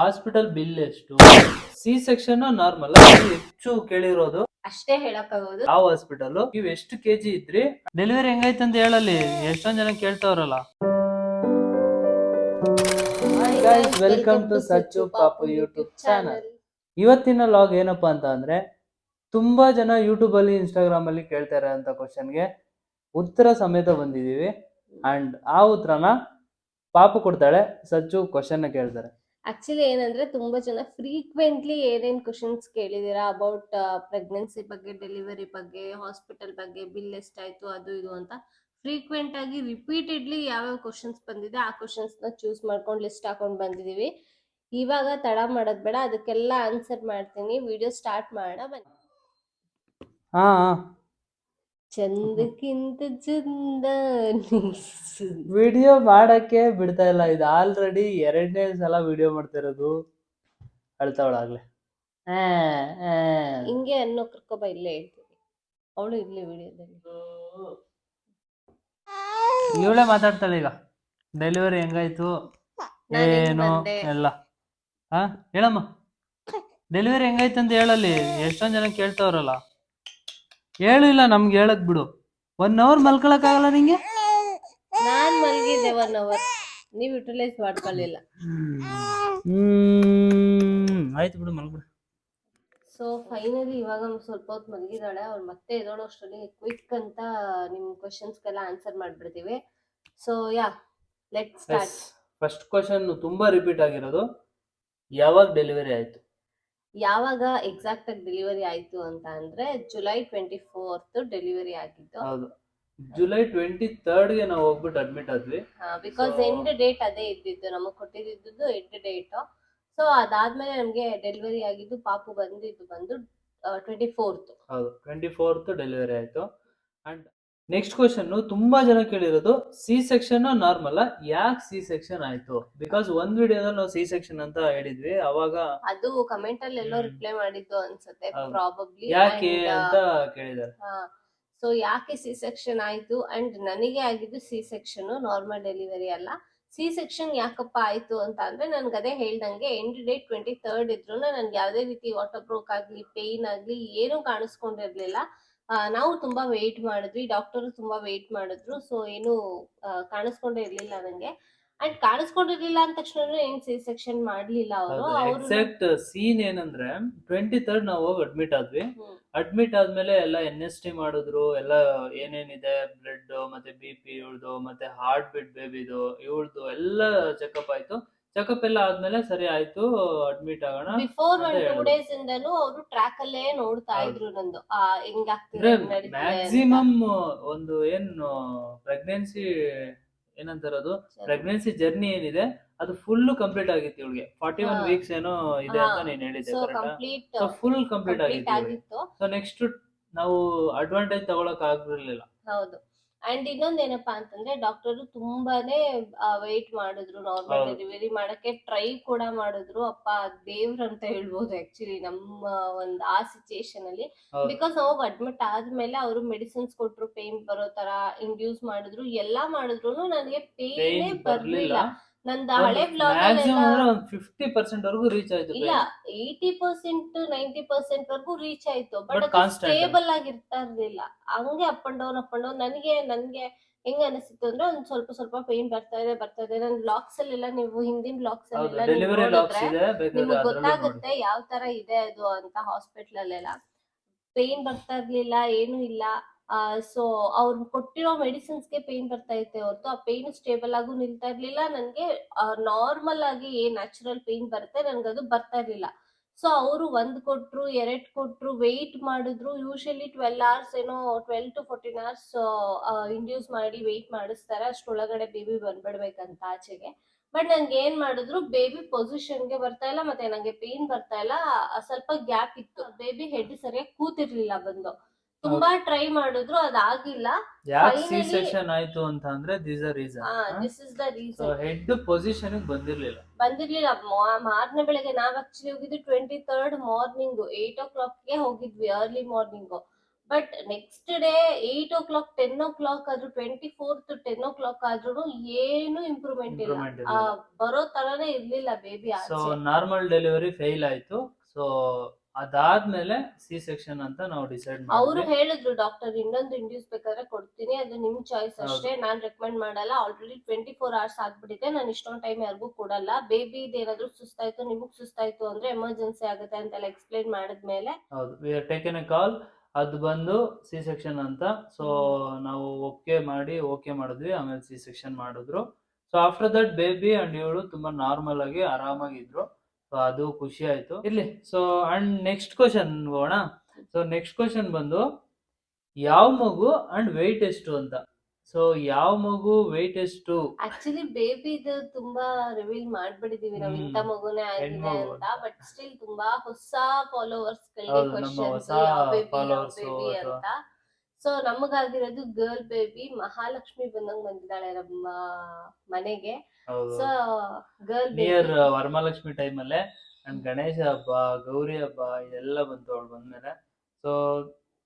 Hospital bill ಎಷ್ಟು? C section normal ಹೆಚ್ಚು ಕೇಳಿರೋದು. ಅಷ್ಟೇ ಹೇಳಕ್ಕಾಗೋದು. ಯಾವ ಹಾಸ್ಪಿಟಲ್ ನೀವು ಎಷ್ಟು ಕೆಜಿ ಇದ್ರಿ? ಡೆಲಿವರಿ ಹೆಂಗೈತೆ ಅಂತ ಹೇಳಲಿ ಎಷ್ಟೊಂದ್ ಜನ ಕೇಳ್ತಾವ್ರಲ್ಲ. ವೆಲ್ಕಮ್ ಟು ಸಚ್ಚು ಪಾಪು ಯೂಟ್ಯೂಬ್ ಚಾನಲ್ ಇವತ್ತಿನ ಲಾಗ್ ಏನಪ್ಪಾ ಅಂತ ಅಂದ್ರೆ ತುಂಬಾ ಜನ ಯೂಟ್ಯೂಬ್ ಅಲ್ಲಿ ಇನ್ಸ್ಟಾಗ್ರಾಮ್ ಅಲ್ಲಿ ಕೇಳ್ತಾರೆ ಅಂತ ಕ್ವಶನ್ಗೆ ಉತ್ತರ ಸಮೇತ ಬಂದಿದೀವಿ ಅಂಡ್ ಆ ಉತ್ತರನ ಪಾಪು ಕೊಡ್ತಾಳೆ ಸಚ್ಚು ಕ್ವಶನ್ ಕೇಳ್ತಾರೆ. ಆಕ್ಚುಲಿ ಏನಂದ್ರೆ ತುಂಬಾ ಜನ ಫ್ರೀಕ್ವೆಂಟ್ಲಿ ಏನೇನ್ ಕ್ವಶನ್ಸ್ ಕೇಳಿದೀರಾ ಅಬೌಟ್ ಪ್ರೆಗ್ನೆನ್ಸಿ ಬಗ್ಗೆ ಡೆಲಿವರಿ ಬಗ್ಗೆ ಹಾಸ್ಪಿಟಲ್ ಬಗ್ಗೆ ಬಿಲ್ ಎಷ್ಟಾಯ್ತು, ಅದು ಇದು ಅಂತ ಫ್ರೀಕ್ವೆಂಟ್ ಆಗಿ ರಿಪೀಟೆಡ್ಲಿ ಯಾವ್ಯಾವ ಕ್ವಶನ್ಸ್ ಬಂದಿದೆ ಆ ಕ್ವಶನ್ಸ್ನ ಚೂಸ್ ಮಾಡ್ಕೊಂಡು ಲಿಸ್ಟ್ ಹಾಕೊಂಡ್ ಬಂದಿದೀವಿ. ಇವಾಗ ತಡ ಮಾಡೋದ್ ಬೇಡ, ಅದಕ್ಕೆಲ್ಲ ಆನ್ಸರ್ ಮಾಡ್ತೀನಿ. ವಿಡಿಯೋ ಸ್ಟಾರ್ಟ್ ಮಾಡೋಣ, ಬನ್ನಿ. ಹಾ. ಚಂದಕ್ಕಿಂತ ಚಂದ ವಿಡಿಯೋ ಮಾಡಕ್ಕೆ ಬಿಡ್ತಾ ಇಲ್ಲ. ಇದು ಆಲ್ರೆಡಿ ಎರಡನೇ ಸಲ ವಿಡಿಯೋ ಮಾಡ್ತಿರೋದು. ಅಳ್ತಾವಳಾಗ್ಲೆ ಹಿಂಗೆ ಅನ್ನೋ ಕರ್ಕೊಬ ಇಲ್ಲೇ ಹೇಳ್ತೀನಿ ಅವಳು ಇರ್ಲಿ ವಿಡಿಯೋದಲ್ಲಿ. ಇವಳೇ ಮಾತಾಡ್ತಾಳೆ ಈಗ. ಡೆಲಿವರಿ ಹೆಂಗಾಯ್ತು? ಏನು. ಎಲ್ಲ. ಹಾ ಹೇಳಮ್ಮ. ಡೆಲಿವರಿ ಹೆಂಗಾಯ್ತು ಅಂತ ಹೇಳಲ್ಲಿ. ಎಷ್ಟೊಂದ್ ಜನ ಕೇಳ್ತಾವ್ರಲ್ಲ. ಹೇಳು ಇಲ್ಲ ನಮ್ಗೆ ಹೇಳಕ್ ಬಿಡು. ಒನ್ ಅವರ್ ಮಲ್ಕೊಳಕ್ ಆಗಲ್ಲ ನಿಂಗೆ? ನಾನ್ ಮಲಗಿದ್ದೆ ಒನ್ ಅವರ್ ನೀವು ಯುಟಿಲೈಸ್ ಮಾಡ್ಕೊಳ್ಳಿಲ್ಲ. ಹ್ಮ್ ಆಯ್ತು ಬಿಡು ಮಲ್ಬಿಡು ಸೊ ಫೈನಲಿ ಇವಾಗ ಒಂದ್ ಸ್ವಲ್ಪ ಹೊತ್ತು ಮಲಗಿದಾಳೆ ಅವ್ರು ಮತ್ತೆ ಎದೋಳೋಷ್ಟರಲ್ಲಿ ಕ್ವಿಕ್ ಅಂತ ನಿಮ್ ಕ್ವಶನ್ಸ್ಗೆಲ್ಲ answer ಮಾಡ್ಬಿಡ್ತೀವಿ. So yeah let start first question ತುಂಬಾ ರಿಪೀಟ್ ಆಗಿರೋದು. ಯಾವಾಗ ಡೆಲಿವರಿ ಆಯ್ತು? ಯಾವಾಗ ಎಕ್ಸಾಕ್ಟ್ ಆಗಿ ಡೆಲಿವರಿ ಆಯ್ತು ಅಂತ ಅಂದ್ರೆ ಜುಲೈ ಟ್ವೆಂಟಿ ಫೋರ್ತ್ ಡೆಲಿವರಿ ಆಗಿತ್ತು ಹೌದು. ಜುಲೈ ಟ್ವೆಂಟಿ ಗೆ ನಾವು ಹೋಗ್ಬಿಟ್ಟು ಅಡ್ಮಿಟ್ ಆದ್ವಿ. ಬಿಕಾಸ್ ಎಂಡ್ ಡೇಟ್ ಅದೇ ಇದ್ದಿದ್ದು ನಮಗೆ ಕೊಟ್ಟಿದ್ದು ಎಂಡ್ ಡೇಟ್ ಸೊ ಅದಾದ್ಮೇಲೆ ನಮ್ಗೆ ಡೆಲಿವರಿ ಆಗಿದ್ದು ಪಾಪು ಬಂದಿದ್ದು ಬಂದು ಟ್ವೆಂಟಿ ಫೋರ್ತ್ ಹೌದು ಟ್ವೆಂಟಿ ಫೋರ್ತ್ ಡೆಲಿವರಿ ಆಯ್ತು. ಅಂಡ್ ನೆಕ್ಸ್ಟ್ ಕ್ವಶನ್ ತುಂಬಾ ಜನ ಕೇಳಿರೋದು ಸಿ ಸೆಕ್ಷನ್ ನಾರ್ಮಲ್ ಯಾಕೆ ಸಿ ಸೆಕ್ಷನ್ ಆಯ್ತು? ಬಿಕಾಸ್ ಒಂದ್ ವಿಡಿಯೋದಲ್ಲಿ ನಾವು ಸಿ ಸೆಕ್ಷನ್ ಅಂತ ಹೇಳಿದ್ವಿ ಅವಾಗ ಅದು ಕಮೆಂಟ್ ಅಲ್ಲಿ ಎಲ್ಲೋ ರಿಪ್ಲೈ ಮಾಡಿದ್ದು ಅನ್ಸುತ್ತೆ. ಪ್ರಾಬಬ್ಲಿ ಯಾಕೆ ಅಂತ ಕೇಳಿದ್ದಾರೆ. ಸೊ ಯಾಕೆ ಸಿ ಸೆಕ್ಷನ್ ಆಯ್ತು? ಅಂಡ್ ನನಗೆ ಆಗಿದ್ದು ಸಿ ಸೆಕ್ಷನ್ ನಾರ್ಮಲ್ ಡೆಲಿವರಿ ಅಲ್ಲ. ಸಿ ಸೆಕ್ಷನ್ ಯಾಕಪ್ಪ ಆಯ್ತು ಅಂತ ಅಂದ್ರೆ ನನ್ಗೆ ಅದೇ ಹೇಳ್ದಂಗೆ ಎಂಡ್ ಡೇಟ್ ಟ್ವೆಂಟಿ ತರ್ಡ್ ಇದ್ರು ನನ್ಗೆ ಯಾವ್ದೇ ರೀತಿ ವಾಟರ್ ಬ್ರೋಕ್ ಆಗ್ಲಿ ಪೇನ್ ಆಗ್ಲಿ ಏನು ಕಾಣಿಸ್ಕೊಂಡಿರ್ಲಿಲ್ಲ. ನಾವು ತುಂಬಾ ವೇಟ್ ಮಾಡಿದ್ವಿ ಡಾಕ್ಟರ್ ತುಂಬಾ ವೇಟ್ ಮಾಡಿದ್ರು ಸೊ ಏನು ಕಾಣಿಸ್ಕೊಂಡೇ ಇರ್ಲಿಲ್ಲ ನಂಗೆ. ಅಂಡ್ ಕಾಣಿಸ್ಕೊಂಡಿರ್ಲಿಲ್ಲ ಅಂದ ತಕ್ಷಣ ಏನ್ ಸಿ ಸೆಕ್ಷನ್ ಮಾಡ್ಲಿಲ್ಲ ಅವರು ಎಕ್ಸಾಕ್ಟ್ ಸೀನ್ ಏನಂದ್ರೆ ಟ್ವೆಂಟಿ ತರ್ಡ್ ನಾವು ಹೋಗಿ ಅಡ್ಮಿಟ್ ಆದ್ವಿ. ಅಡ್ಮಿಟ್ ಆದ್ಮೇಲೆ ಎಲ್ಲ ಎನ್ ಎಸ್ ಟಿ ಮಾಡಿದ್ರು ಎಲ್ಲ ಏನೇನಿದೆ ಬ್ಲಡ್ ಮತ್ತೆ ಬಿ ಪಿ ಇವಳ್ದು ಮತ್ತೆ ಹಾರ್ಟ್ ಬೀಟ್ ಬೇಬಿದು ಇವಳ್ದು ಎಲ್ಲ ಚೆಕಪ್ ಆಯ್ತು. ಚೆಕಪ್ ಎಲ್ಲ ಆದ್ಮೇಲೆ ಸರಿ ಆಯ್ತು ಅಡ್ಮಿಟ್ ಆಗೋಣ ಬಿಫೋರ್ ಒಂದ್ ಟೂ. ಡೇಸ್ ಇಂದನು ಅವರು ಟ್ರ್ಯಾಕ್ ಅಲ್ಲೇ ನೋಡ್ತಾ. ಇದ್ರು ನಂದು. ಆ ಹೆಂಗಾಗ್ತಿದೆ. ಮ್ಯಾಕ್ಸಿಮಮ್ ಒಂದು ಏನು ಪ್ರೆಗ್ನೆನ್ಸಿ ಏನಂತಾರದು ಪ್ರೆಗ್ನೆನ್ಸಿ ಜರ್ನಿ ಏನಿದೆ ಅದು ಫುಲ್ ಕಂಪ್ಲೀಟ್ ಆಗಿತ್ತು ಇವಳಿಗೆ. ಫಾರ್ಟಿ ಒನ್ ವೀಕ್ಸ್ ಏನೋ ಇದೆ ಅಂತ. ನೀನ್ ಹೇಳಿದ್ದೆ ಫುಲ್ ಕಂಪ್ಲೀಟ್ ಆಗಿತ್ತು ಸೊ ನೆಕ್ಸ್ಟ್ ನಾವು ಅಡ್ವಾಂಟೇಜ್ ತಗೊಳಕ್ ಆಗಿರ್ಲಿಲ್ಲ ಹೌದು. ಅಂಡ್ ಇನ್ನೊಂದ್ ಏನಪ್ಪಾ ಅಂತಂದ್ರೆ ಡಾಕ್ಟರ್ ತುಂಬಾನೇ ವೆಯ್ಟ್ ಮಾಡಿದ್ರು ನಾರ್ಮಲ್. ಡೆಲಿವರಿ ಮಾಡಕ್ಕೆ ಟ್ರೈ ಕೂಡ ಮಾಡಿದ್ರು ಅಪ್ಪ ದೇವ್ರ ಅಂತ ಹೇಳ್ಬೋದು ಆಕ್ಚುಲಿ ನಮ್ಮ ಒಂದ್ ಆ ಸಿಚುಯೇಷನ್ ಅಲ್ಲಿ. ಬಿಕಾಸ್ ನಾವು ಅಡ್ಮಿಟ್ ಆದ್ಮೇಲೆ ಅವರು ಮೆಡಿಸಿನ್ಸ್ ಕೊಟ್ರು ಪೇನ್ ಬರೋ ತರ ಇಂಡ್ಯೂಸ್ ಮಾಡಿದ್ರು ಎಲ್ಲಾ ಮಾಡಿದ್ರು ನನಗೆ ಪೇಯ್ನ್ ಪೇನ್ ಬರ್ಲಿಲ್ಲ ನಂದು ಹಳೆ ಬ್ಲಾಗ್ ಒಂದು ಫಿಫ್ಟಿ ಪರ್ಸೆಂಟ್ ವರೆಗೂ ರೀಚ್ ಆಯ್ತು ಇಲ್ಲ ಏಯ್ಟಿ ಪರ್ಸೆಂಟ್ ನೈಂಟಿ ಪರ್ಸೆಂಟ್ ವರೆಗೂ ರೀಚ್ ಆಯ್ತು ಬಟ್ ಅದು. ಸ್ಟೇಬಲ್ ಆಗಿರ್ತಾ ಇರ್ಲಿಲ್ಲ. ಹಂಗೆ up and down up and down ನನಗೆ ನನಗೆ ಹೆಂಗ್ ಅನಿಸ್ತಿತ್ತು ಅಂದ್ರೆ ಒಂದ್ ಸ್ವಲ್ಪ ಸ್ವಲ್ಪ ಪೇನ್ ಬರ್ತಾ ಇದೆ ಬರ್ತಾ ಇದೆ. ನನ್ ಬ್ಲಾಗ್ಸ್ ಅಲ್ಲೆಲ್ಲ ನೀವು ಹಿಂದಿನ ಬ್ಲಾಗ್ಸ್ ಅಲ್ಲೆಲ್ಲ ನಿಮ್ಗೆ ಗೊತ್ತಾಗುತ್ತೆ ಯಾವ ತರ ಇದೆ ಅದು ಅಂತ ಹಾಸ್ಪಿಟಲ್ ಅಲ್ಲೆಲ್ಲ. ಪೇನ್ ಬರ್ತಾ ಇರ್ಲಿಲ್ಲ ಏನು ಇಲ್ಲ. ಸೊ ಅವ್ರು ಕೊಟ್ಟಿರೋ ಮೆಡಿಸಿನ್ಸ್ಗೆ ಪೇನ್ ಬರ್ತಾ ಇತ್ತೆ ಹೊರತು ಆ ಪೇನ್ ಸ್ಟೇಬಲ್ ಆಗು ನಿಲ್ತಾ ಇರ್ಲಿಲ್ಲ. ನನಗೆ ನಾರ್ಮಲ್ ಆಗಿ ಏನ್ ನ್ಯಾಚುರಲ್ ಪೇನ್ ಬರುತ್ತೆ, ನನ್ಗದು ಬರ್ತಾ ಇರ್ಲಿಲ್ಲ. ಸೊ ಅವರು ಒಂದ್ ಕೊಟ್ರು, ಎರಡ್ ಕೊಟ್ರು ವೆಯ್ಟ್ ಮಾಡಿದ್ರು. ಯೂಶಲಿ ಟ್ವೆಲ್ ಅವರ್ಸ್ ಏನೋ twelve to fourteen hours induce ಮಾಡಿ ವೆಯ್ಟ್ ಮಾಡಿಸ್ತಾರೆ. ಅಷ್ಟೊಳಗಡೆ ಬೇಬಿ ಬಂದ್ಬಿಡ್ಬೇಕಂತ ಆಚೆಗೆ. ಬಟ್ ನಂಗೆ ಏನ್ ಮಾಡಿದ್ರು ಬೇಬಿ ಗೆ ಬರ್ತಾ ಇಲ್ಲ, ಮತ್ತೆ ನಂಗೆ ಪೇನ್ ಬರ್ತಾ ಇಲ್ಲ. ಸ್ವಲ್ಪ ಗ್ಯಾಪ್ ಇತ್ತು. ಬೇಬಿ ಹೆಡ್ ಸರಿಯಾಗಿ ಕೂತಿರ್ಲಿಲ್ಲ ಬಂದು. ತುಂಬಾ ಟ್ರೈ ಮಾಡಿದ್ರು ಅದಾಗಿಲ್ಲ. ಯಾಕೆ ಸಿ ಸೆಕ್ಷನ್ ಆಯ್ತು ಅಂತ ಅಂದ್ರೆ this uh reason this is the reason head position ಬಂದಿರ್ಲಿಲ್ಲ. ಬಂದಿರ್ಲಿಲ್ಲ. ಮಾರ್ನೆ ಬೆಳಗ್ಗೆ ನಾವ್ ಆಕ್ಚುಲಿ ಹೋಗಿದ್ವಿ ಟ್ವೆಂಟಿ ತರ್ಡ್ ಮಾರ್ನಿಂಗ್ ಏಟ್ ಓ ಕ್ಲಾಕ್ಗೆ ಹೋಗಿದ್ವಿ early morning but next day eight o'clock ten o'clock ಆದ್ರೂ twenty fourth ten o'clock ಆದ್ರೂ ಏನು ಇಂಪ್ರೂವ್ಮೆಂಟ್ ಇಲ್ಲ. ಆ, ಬರೋ ತರನೇ ಇರ್ಲಿಲ್ಲ baby so normal delivery fail ಆಯ್ತು. ಸೊ ಅದಾದ್ಮೇಲೆ ಸಿ ಸೆಕ್ಷನ್ ಅಂತ ನಾವು ಡಿಸೈಡ್ ಅವರು ಹೇಳಿದ್ರು ಡಾಕ್ಟರ್ ಇನ್ನೊಂದು ಇಂಡ್ಯೂಸ್ ಬೇಕಾದ್ರೆ ಕೊಡ್ತೀನಿ ಅದು ನಿಮ್ ಚಾಯ್ಸ್ ಅಷ್ಟೇ ನಾನ್ ರೆಕಮೆಂಡ್ ಮಾಡಲ್ಲ ಆಲ್ರೆಡಿ ಟ್ವೆಂಟಿ ಫೋರ್ ಅವರ್ಸ್ ಆಗ್ಬಿಟ್ಟಿದೆ ನಾನು ಇಷ್ಟೊಂದು ಟೈಮ್ ಯಾರಿಗೂ ಕೊಡಲ್ಲ. ಬೇಬಿ ಏನಾದ್ರು ಸುಸ್ತಾಯ್ತು ನಿಮಗ್ ಸುಸ್ತಾಯ್ತು ಅಂದ್ರೆ ಎಮರ್ಜೆನ್ಸಿ ಆಗುತ್ತೆ ಅಂತೆಲ್ಲ ಎಕ್ಸ್ಪ್ಲೈನ್ ಮಾಡಿದ್ಮೇಲೆ ಹೌದು. We are taken a call ಅದು ಬಂದು ಸಿ ಸೆಕ್ಷನ್ ಅಂತ. ಸೊ ನಾವು ಓಕೆ ಮಾಡಿ ಓಕೆ ಮಾಡಿದ್ವಿ ಆಮೇಲೆ ಸಿ ಸೆಕ್ಷನ್ ಮಾಡಿದ್ರು. So after that baby and ಇವಳು ತುಂಬಾ ನಾರ್ಮಲ್ ಆಗಿ ಆರಾಮಾಗಿದ್ರು. ಸೊ ಅದು ಖುಷಿ ಆಯ್ತು. ಇರ್ಲಿ. ಸೊ ಅಂಡ್ ನೆಕ್ಸ್ಟ್ ಕ್ವಶನ್ ಹೋಗೋಣ ಸೊ ನೆಕ್ಸ್ಟ್ ಕ್ವಶನ್ ಬಂದು ಯಾವ ಮಗು ಅಂಡ್ ವೆಯ್ಟ್ ಎಷ್ಟು ಅಂತ. ಸೊ ಯಾವ ಮಗು ವೆಯ್ಟ್ ಎಷ್ಟು? ಆಕ್ಚುಲಿ ಬೇಬಿದು ತುಂಬಾ ರಿವೀಲ್ ಮಾಡ್ಬಿಟ್ಟಿದೀವಿ. ನಾವು. ಇಂತ ಮಗುನೇ ಆಗಿದೆ ಅಂತ. ಬಟ್ ಸ್ಟಿಲ್ ತುಂಬಾ ಹೊಸ ಫಾಲೋವರ್ಸ್ ಗಳಿಗೆ ಕ್ವಶನ್ ನಮ್ಮ ಯಾವ ಬೇಬಿ ಯಾವ ಬೇಬಿ ಅಂತ. ಸೊ ನಮಗಾಗಿರೋದು ಗರ್ಲ್ ಬೇಬಿ ಮಹಾಲಕ್ಷ್ಮಿ ಬಂದಂಗ್ ಬಂದಿದ್ದಾಳೆ ನಮ್ಮ ಮನೆಗೆ. So girl near Varamahalakshmi time ಅಲ್ಲೇ ಅಂಡ್ ಗಣೇಶ ಹಬ್ಬ ಗೌರಿ ಹಬ್ಬ ಇದೆಲ್ಲ ಬಂತು ಅವಳು ಬಂದ್ಮೇಲೆ. ಸೊ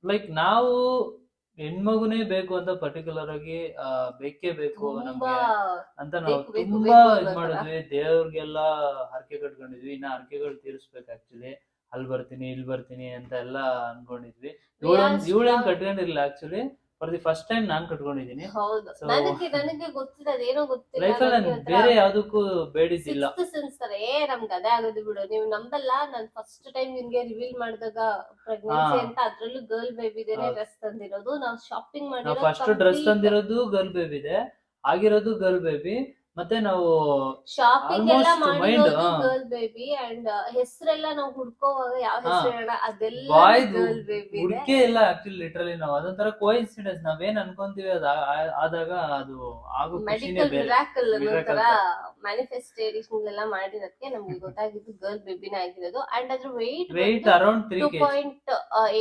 ಲೈಕ್ ನಾವು ಹೆಣ್ಮಗುನೇ ಬೇಕು ಅಂತ ಪರ್ಟಿಕ್ಯುಲರ್ ಆಗಿ ಬೇಕೇ ಬೇಕು ನಮ್ಗೆ ಅಂತ ನಾವು ತುಂಬಾ ಇದ್. ಮಾಡಿದ್ವಿ. ದೇವ್ರಿಗೆಲ್ಲ ಹರಕೆ ಕಟ್ಕೊಂಡಿದ್ವಿ. ಇನ್ನ ಹರಕೆಗಳು ತೀರಿಸ್ಬೇಕು ಆಕ್ಚುಲಿ ಅಲ್ಲಿ ಬರ್ತೀನಿ ಇಲ್ಲಿ ಬರ್ತೀನಿ ಅಂತ ಎಲ್ಲ ಅನ್ಕೊಂಡಿದ್ವಿ. ಇವಳು are ಇವಳೇನ್ strong. ಕಟ್ಕೊಂಡಿರ್ಲಿಲ್ಲ actually for the first time ನಾನ್ ಕಟ್ಕೊಂಡಿದೀನಿ ಹೌದು. So- ನನಗೆ ನನಗೆ ಗೊತ್ತಿಲ್ಲ ಅದೇನೋ ಗೊತ್ತಿಲ್ಲ ನನಗೆ ನಾನು ಬೇರೆ ಯಾವ್ದಕ್ಕೂ ಬೇಡಿದ್ದಿಲ್ಲ. ಸೆನ್ಸ್ ಏ ನಮ್ಗೆ ಅದೇ ಆಗೋದು ಬಿಡು. ನೀವು ನಂಬಲ್ಲ ನಾನ್ ಫಸ್ಟ್ ಟೈಮ್ ನಿಮ್ಗೆ ರಿವೀಲ್ ಮಾಡಿದಾಗ ಪ್ರೆಗ್ನೆನ್ಸಿ ಹಾ. ಅಂತ ಅದ್ರಲ್ಲೂ ಗರ್ಲ್ ಬೇಬಿದೇನೆ ಹೌದು. ಡ್ರೆಸ್ ತಂದಿರೋದು. ನಾವು ಶಾಪಿಂಗ್ ನಾವು ಫಸ್ಟ್ ಡ್ರೆಸ್ ತಂದಿರೋದು ಗರ್ಲ್ ಬೇಬಿ ಇದೆ ಆಗಿರೋದು ಗರ್ಲ್ ಬೇಬಿ ಮತ್ತೆ ನಾವು ಶಾಪಿಂಗ್ ಎಲ್ಲ Almost ಮಾಡಿರೋದು mind, ಹಾ. ಗರ್ಲ್ ಬೇಬಿ ಅಂಡ್ ಹೆಸರೆಲ್ಲ ನಾವು ಹುಡ್ಕೋವಾಗ ಯಾವ ಹಾ. ಹೆಸರು ಹೇಳೋಣ? ಅದೆಲ್ಲ ಗರ್ಲ್ ಬೇಬಿ ಹುಡುಕೆ ಇಲ್ಲ ಆಕ್ಚುಲಿ ಲಿಟ್ರಲಿ ನಾವು. ಅದೊಂಥರ ಕೋಇನ್ಸಿಡೆನ್ಸ್ ನಾವೇನ್ ಅನ್ಕೊಂತೀವಿ ಅದ ಆದಾಗ ಅದು ಆಗೋ ಖುಷಿನೇ ಮೆಡಿಕಲ್ ಬೇರೆ. ಮಿರಾಕಲ್ ಅನ್ನೋ Miracle ತರ ಮ್ಯಾನಿಫೆಸ್ಟೇಷನ್ ಎಲ್ಲ ಮಾಡಿರೋದಕ್ಕೆ ನಮ್ಗೆ ಗೊತ್ತಾಗಿದ್ದು ಗರ್ಲ್ ಬೇಬಿನ ಆಗಿರೋದು. ಅಂಡ್ ಅದ್ರ weight weight around three two point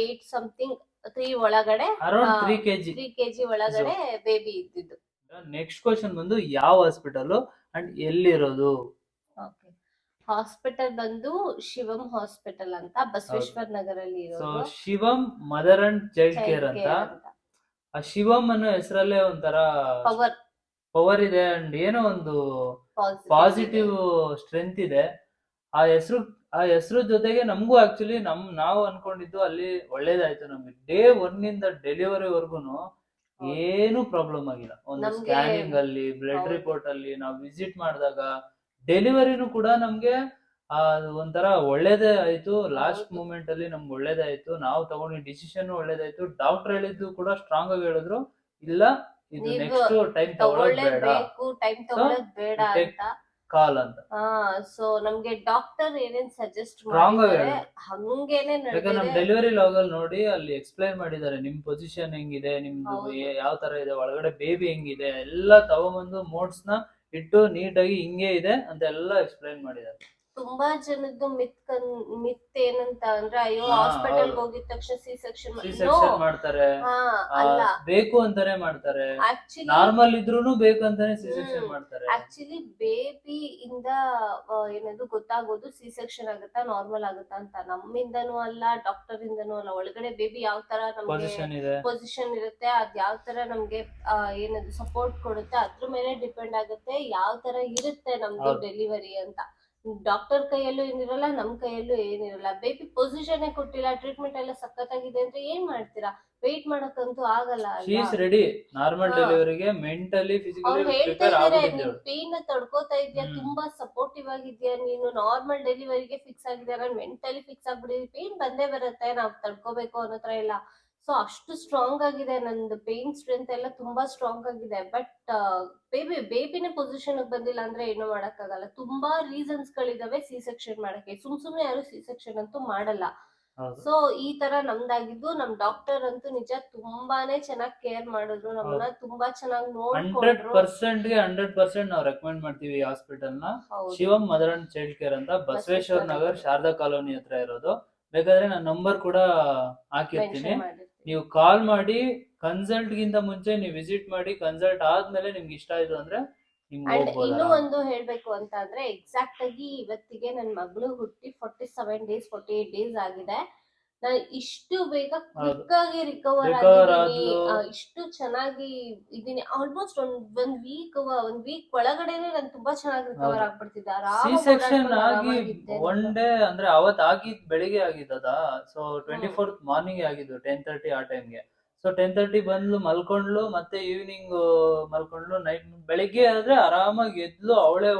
eight something three ಒಳಗಡೆ around three KG three KG ಒಳಗಡೆ ಬೇಬಿ ಇದ್ದಿದ್ದು. ನೆಕ್ಸ್ಟ್ ಕ್ವಶನ್ ಬಂದು ಯಾವ ಹಾಸ್ಪಿಟಲ್ ಅಂಡ್ ಎಲ್ಲಿರೋದು? ಹಾಸ್ಪಿಟಲ್ ಬಂದು ಶಿವಂ ಹಾಸ್ಪಿಟಲ್ ಅಂತ Basaveshwara ನಗರಲ್ಲಿ so Shivam mother and child care ಅಂತ. ಅಂತ. ಆ ಶಿವಂ ಅನ್ನೋ ಹೆಸರಲ್ಲೇ ಒಂಥರ ಪವರ್ ಪವರ್ ಇದೆ ಅಂಡ್ ಏನೋ ಒಂದು ಪಾಸಿಟಿವ್ ಸ್ಟ್ರೆಂತ್ ಇದೆ. ಆ ಹೆಸರು ಆ ಹೆಸರು ಜೊತೆಗೆ ನಮಗೂ ಆಕ್ಚುಲಿ ನಮ್ ನಾವು ಅನ್ಕೊಂಡಿದ್ದು ಅಲ್ಲಿ ಒಳ್ಳೇದಾಯ್ತು ನಮ್ಗೆ. ಡೇ ಒನ್ ಇಂದ ಡೆಲಿವರಿ ವರ್ಗುನು ಏನು ಪ್ರಾಬ್ಲಮ್ ಆಗಿಲ್ಲ. ಒಂದು ನಮ್ಗೆ- ಸ್ಕ್ಯಾನಿಂಗ್ ಅಲ್ಲಿ ಬ್ಲಡ್ ಹೌದು. ರಿಪೋರ್ಟ್ ಅಲ್ಲಿ ನಾವು ವಿಸಿಟ್ ಮಾಡಿದಾಗ ಡೆಲಿವರಿನೂ ಕೂಡ ನಮ್ಗೆ ಆ, ಒಂಥರ ಒಳ್ಳೇದೇ ಆಯ್ತು. ಲಾಸ್ಟ್ ಹೌದು. ಮೂಮೆಂಟ್ ಅಲ್ಲಿ ನಮ್ಗೆ ಒಳ್ಳೇದಾಯ್ತು ನಾವು ತಗೊಂಡಿದ್ದ ಡಿಸಿಷನ್ ಒಳ್ಳೇದಾಯ್ತು ಡಾಕ್ಟರ್ ಹೇಳಿದ್ದು ಕೂಡ ಸ್ಟ್ರಾಂಗ್ ಆಗಿ ಹೇಳಿದ್ರು. ಇಲ್ಲ ಇದು ನೀವು ನೆಕ್ಸ್ಟ್ ಟೈಮ್ ತಗೊಳ್ಳೋದು ಬೇಡ. ತಗೊಳ್ಳೇಬೇಕು ಟೈಮ್ ತಗೊಳ್ಳೋದ್ ಬೇಡ ಅಂತ. ಕಾಲ್ ಅಂತ ಸೊ ನಮ್ಗೆ ಡಾಕ್ಟರ್ ಏನೇನ್ ಸಜೆಸ್ಟ್ Strong ಆಗಿ ಮಾಡಿದ್ದಾರೆ ಹೇಳಿದ್ರು. ಹಂಗೇನೆ ಯಾಕಂದ್ರೆ ನಮ್ ನಡೆದಿದೆ ಡೆಲಿವರಿ ಲಾಗ್ ಅಲ್ಲಿ ನೋಡಿ ಅಲ್ಲಿ ಎಕ್ಸ್ಪ್ಲೈನ್ ಮಾಡಿದ್ದಾರೆ ನಿಮ್ ಪೊಸಿಷನ್ ಹೆಂಗಿದೆ ನಿಮ್ದು ಹೌದು. ಏ- ಯಾವ ತರ ಇದೆ ಒಳಗಡೆ ಬೇಬಿ ಹೆಂಗಿದೆ ಎಲ್ಲ ತಗೊಂಬಂದು ಮೋಡ್ಸ್ನ ಇಟ್ಟು ನೀಟಾಗಿ ಹಿಂಗೆ ಇದೆ ಅಂತ ಎಲ್ಲ ಎಕ್ಸ್ಪ್ಲೈನ್ ಮಾಡಿದ್ದಾರೆ ತುಂಬಾ ಜನದ್ದು ಮಿತ್ ಕನ್ ಮಿತ್ ಏನಂತ ಅಂದ್ರೆ ಅಯ್ಯೋ ಹಾ, ಹಾಸ್ಪಿಟಲ್ ಹೌದು. ಹೋಗಿದ ತಕ್ಷಣ ಸಿ ಸೆಕ್ಷನ್ ಸಿ ಸೆಕ್ಷನ್ ಮಾಡ್ತಾರೆ. ಹಾ ಆ, ಅಲ್ಲ. ಬೇಕು ಅಂತಾನೆ ಮಾಡ್ತಾರೆ. ಆಕ್ಚುಲಿ ನಾರ್ಮಲ್ ಇದ್ರೂನು ಬೇಕು ಅಂತಾನೆ ಸಿ ಸೆಕ್ಷನ್ ಹ್ಮ್. ಮಾಡ್ತಾರೆ. ಆಕ್ಚುಲಿ ಬೇಬಿ ಇಂದ ಆ, ಏನದು ಗೊತ್ತಾಗೋದು ಸಿ ಸೆಕ್ಷನ್ ಆಗುತ್ತಾ ನಾರ್ಮಲ್ ಆಗುತ್ತಾ ಅಂತ. ನಮ್ಮಿಂದನೂ ಅಲ್ಲ ಡಾಕ್ಟರ್ ಇಂದನೂ ಅಲ್ಲ. ಒಳಗಡೆ ಬೇಬಿ ಯಾವ ತರ ನಮ್ಗೆ ಪೊಸಿಷನ್ ಇದೆ. ಪೊಸಿಷನ್ ಇರುತ್ತೆ ಅದ್ ಯಾವ ತರ ನಮ್ಗೆ ಆ, ಏನದು ಸಪೋರ್ಟ್ ಕೊಡುತ್ತೆ ಅದ್ರ ಮೇಲೆ ಡಿಪೆಂಡ್ ಆಗುತ್ತೆ ಯಾವ ತರ ಇರುತ್ತೆ ನಮ್ದು ಹೌದು. ಡೆಲಿವರಿ ಅಂತ. ಡಾಕ್ಟರ್ ಕೈಯಲ್ಲೂ ಏನಿರಲ್ಲ ನಮ್ ಕೈಯಲ್ಲೂ ಏನಿರಲ್ಲ. ಬೇಬಿ ಪೊಸಿಷನ್ ಕೊಟ್ಟಿಲ್ಲ ಟ್ರೀಟ್ಮೆಂಟ್ ಎಲ್ಲ ಸಖತ್ತಾಗಿದೆ ಅಂದ್ರೆ ಏನ್ ಮಾಡ್ತೀರಾ? ವೆಯ್ಟ್ ಮಾಡಕ್ಕಂತೂ ಆಗಲ್ಲ ಶಿ ಅಲ್ವಾ? Is ready. ನಾರ್ಮಲ್. ಡೆಲಿವರಿಗೆ ಮೆಂಟಲಿ ಅವ್ರು ಫಿಸಿಕಲಿ ಹೇಳ್ತಾ ಪ್ರಿಪೇರ್ ಇದಾರೆ ಆಗ್ಬಿಟ್ಟಿದ್ದೇವೆ ನೀನ್ ಪೇನ್ ತಡ್ಕೋತಾ ಇದೆಯಾ. ತುಂಬಾ ಸಪೋರ್ಟಿವ್ ಆಗಿದ್ಯಾ ನೀನು ನಾರ್ಮಲ್ ಡೆಲಿವರಿಗೆ ಫಿಕ್ಸ್ ಆಗಿದ್ಯಾ ನಾನು ಮೆಂಟಲಿ ಫಿಕ್ಸ್ ಆಗ್ಬಿಡಿ ಪೇನ್ ಬಂದೇ ಬರುತ್ತೆ ನಾವ್ ತಡ್ಕೋಬೇಕು ಅನ್ನೋ ತರ ಇಲ್ಲ. ಸೊ ಅಷ್ಟು ಸ್ಟ್ರಾಂಗ್ ಆಗಿದೆ ನಂದು ಪೇನ್ ಸ್ಟ್ರೆಂತ್ ಎಲ್ಲ ತುಂಬಾ ಸ್ಟ್ರಾಂಗ್ ಆಗಿದೆ. ಬಟ್ ಬೇಬಿ ಬೇಬಿನ ಪೊಸಿಷನ್ ಬಂದಿಲ್ಲ ಅಂದ್ರೆ ಏನು ಮಾಡಕ್ಕಾಗಲ್ಲ. ತುಂಬಾ ರೀಸನ್ಸ್ ಗಳಿದಾವೆ ಸಿ ಸೆಕ್ಷನ್ ಮಾಡಕ್ಕೆ. ಸುಮ್ ಸುಮ್ನೆ ಯಾರು ಸಿ ಸೆಕ್ಷನ್ ಅಂತೂ ಮಾಡಲ್ಲ. ಸೊ ಈ ತರ ನಮ್ದಾಗಿದ್ದು ನಮ್ ಡಾಕ್ಟರ್ ಅಂತೂ ನಿಜ ತುಂಬಾನೇ ಚೆನ್ನಾಗಿ ಕೇರ್ ಮಾಡಿದ್ರು. ನಮ್ಮನ್ನ ತುಂಬಾ ಚೆನ್ನಾಗಿ ನೋಡ್ಕೊಂಡ್ರು. ಪರ್ಸೆಂಟ್ಗೆ ಹಂಡ್ರೆಡ್ ಪರ್ಸೆಂಟ್ ನಾವು ರೆಕಮೆಂಡ್ ಮಾಡ್ತೀವಿ ಈ ಹಾಸ್ಪಿಟಲ್ನ. Shivam mother and child care ಅಂತ ಬಸವೇಶ್ವರ ನಗರ್ ಶಾರದಾ ಕಾಲೋನಿ ಹತ್ರ ಇರೋದು. ಬೇಕಾದ್ರೆ ನಾನು ನಂಬರ್ ಕೂಡ ಹಾಕಿರ್ತೀನಿ. ನೀವು ಕಾಲ್ ಮಾಡಿ ಕನ್ಸಲ್ಟ್ ಗಿಂತ ಮುಂಚೆ ನೀವು ವಿಸಿಟ್ ಮಾಡಿ ಕನ್ಸಲ್ಟ್ ಆದ್ಮೇಲೆ ನಿಮ್ಗೆ ಇಷ್ಟ ಆಯ್ತು ಅಂದ್ರೆ ಅಂಡ್ ಇನ್ನೂ ಒಂದು ಹೇಳ್ಬೇಕು ಅಂತ ಅಂದ್ರೆ ಎಕ್ಸಾಕ್ಟ್ ಆಗಿ ಇವತ್ತಿಗೆ ನನ್ ಮಗಳು ಹುಟ್ಟಿ forty seven days forty eight days ಆಗಿದೆ. ನಾನು ಇಷ್ಟು ಬೇಗ. ಕ್ವಿಕ್ ಆಗಿ ರಿಕವರ್ ಆಗಿದ್ದೀನಿ. ಇಷ್ಟು ಚೆನ್ನಾಗಿ ಇದ್ದೀನಿ. ಆಲ್ಮೋಸ್ಟ್ ಒಂದ್ ಒಂದ್ ವೀಕ್ ಒಂದ್ ವೀಕ್ ಒಳಗಡೆನೆ ನಾನು ತುಂಬಾ ಚೆನ್ನಾಗಿ ರಿಕವರ್. ಆಗ್ಬಿಡ್ತಿದ್ದೆ ಸಿ ಸೆಕ್ಷನ್ ಆಗಿ ಒನ್ ಡೇ ಅಂದ್ರೆ ಅವತ್ ಆಗಿದ್ ಬೆಳಿಗ್ಗೆ ಆಗಿದ್ದದ? So twenty. ಫೋರ್ತ್ ಮಾರ್ನಿಂಗ್ ಆಗಿದ್ದು ಟೆನ್ ತರ್ಟಿ ಆ ಟೈಮ್ಗೆ ಸೊ ಟೆನ್ ತರ್ಟಿ ಬಂದ್ಲು ಮಲ್ಕೊಂಡ್ಲು ಮತ್ತೆ ಈವ್ನಿಂಗ್ ಮಲ್ಕೊಂಡ್ಲು ನೈಟ್ ಬೆಳಿಗ್ಗೆ ಆದ್ರೆ ಆರಾಮಾಗಿ ಎದ್ಲು ಅವಳೇ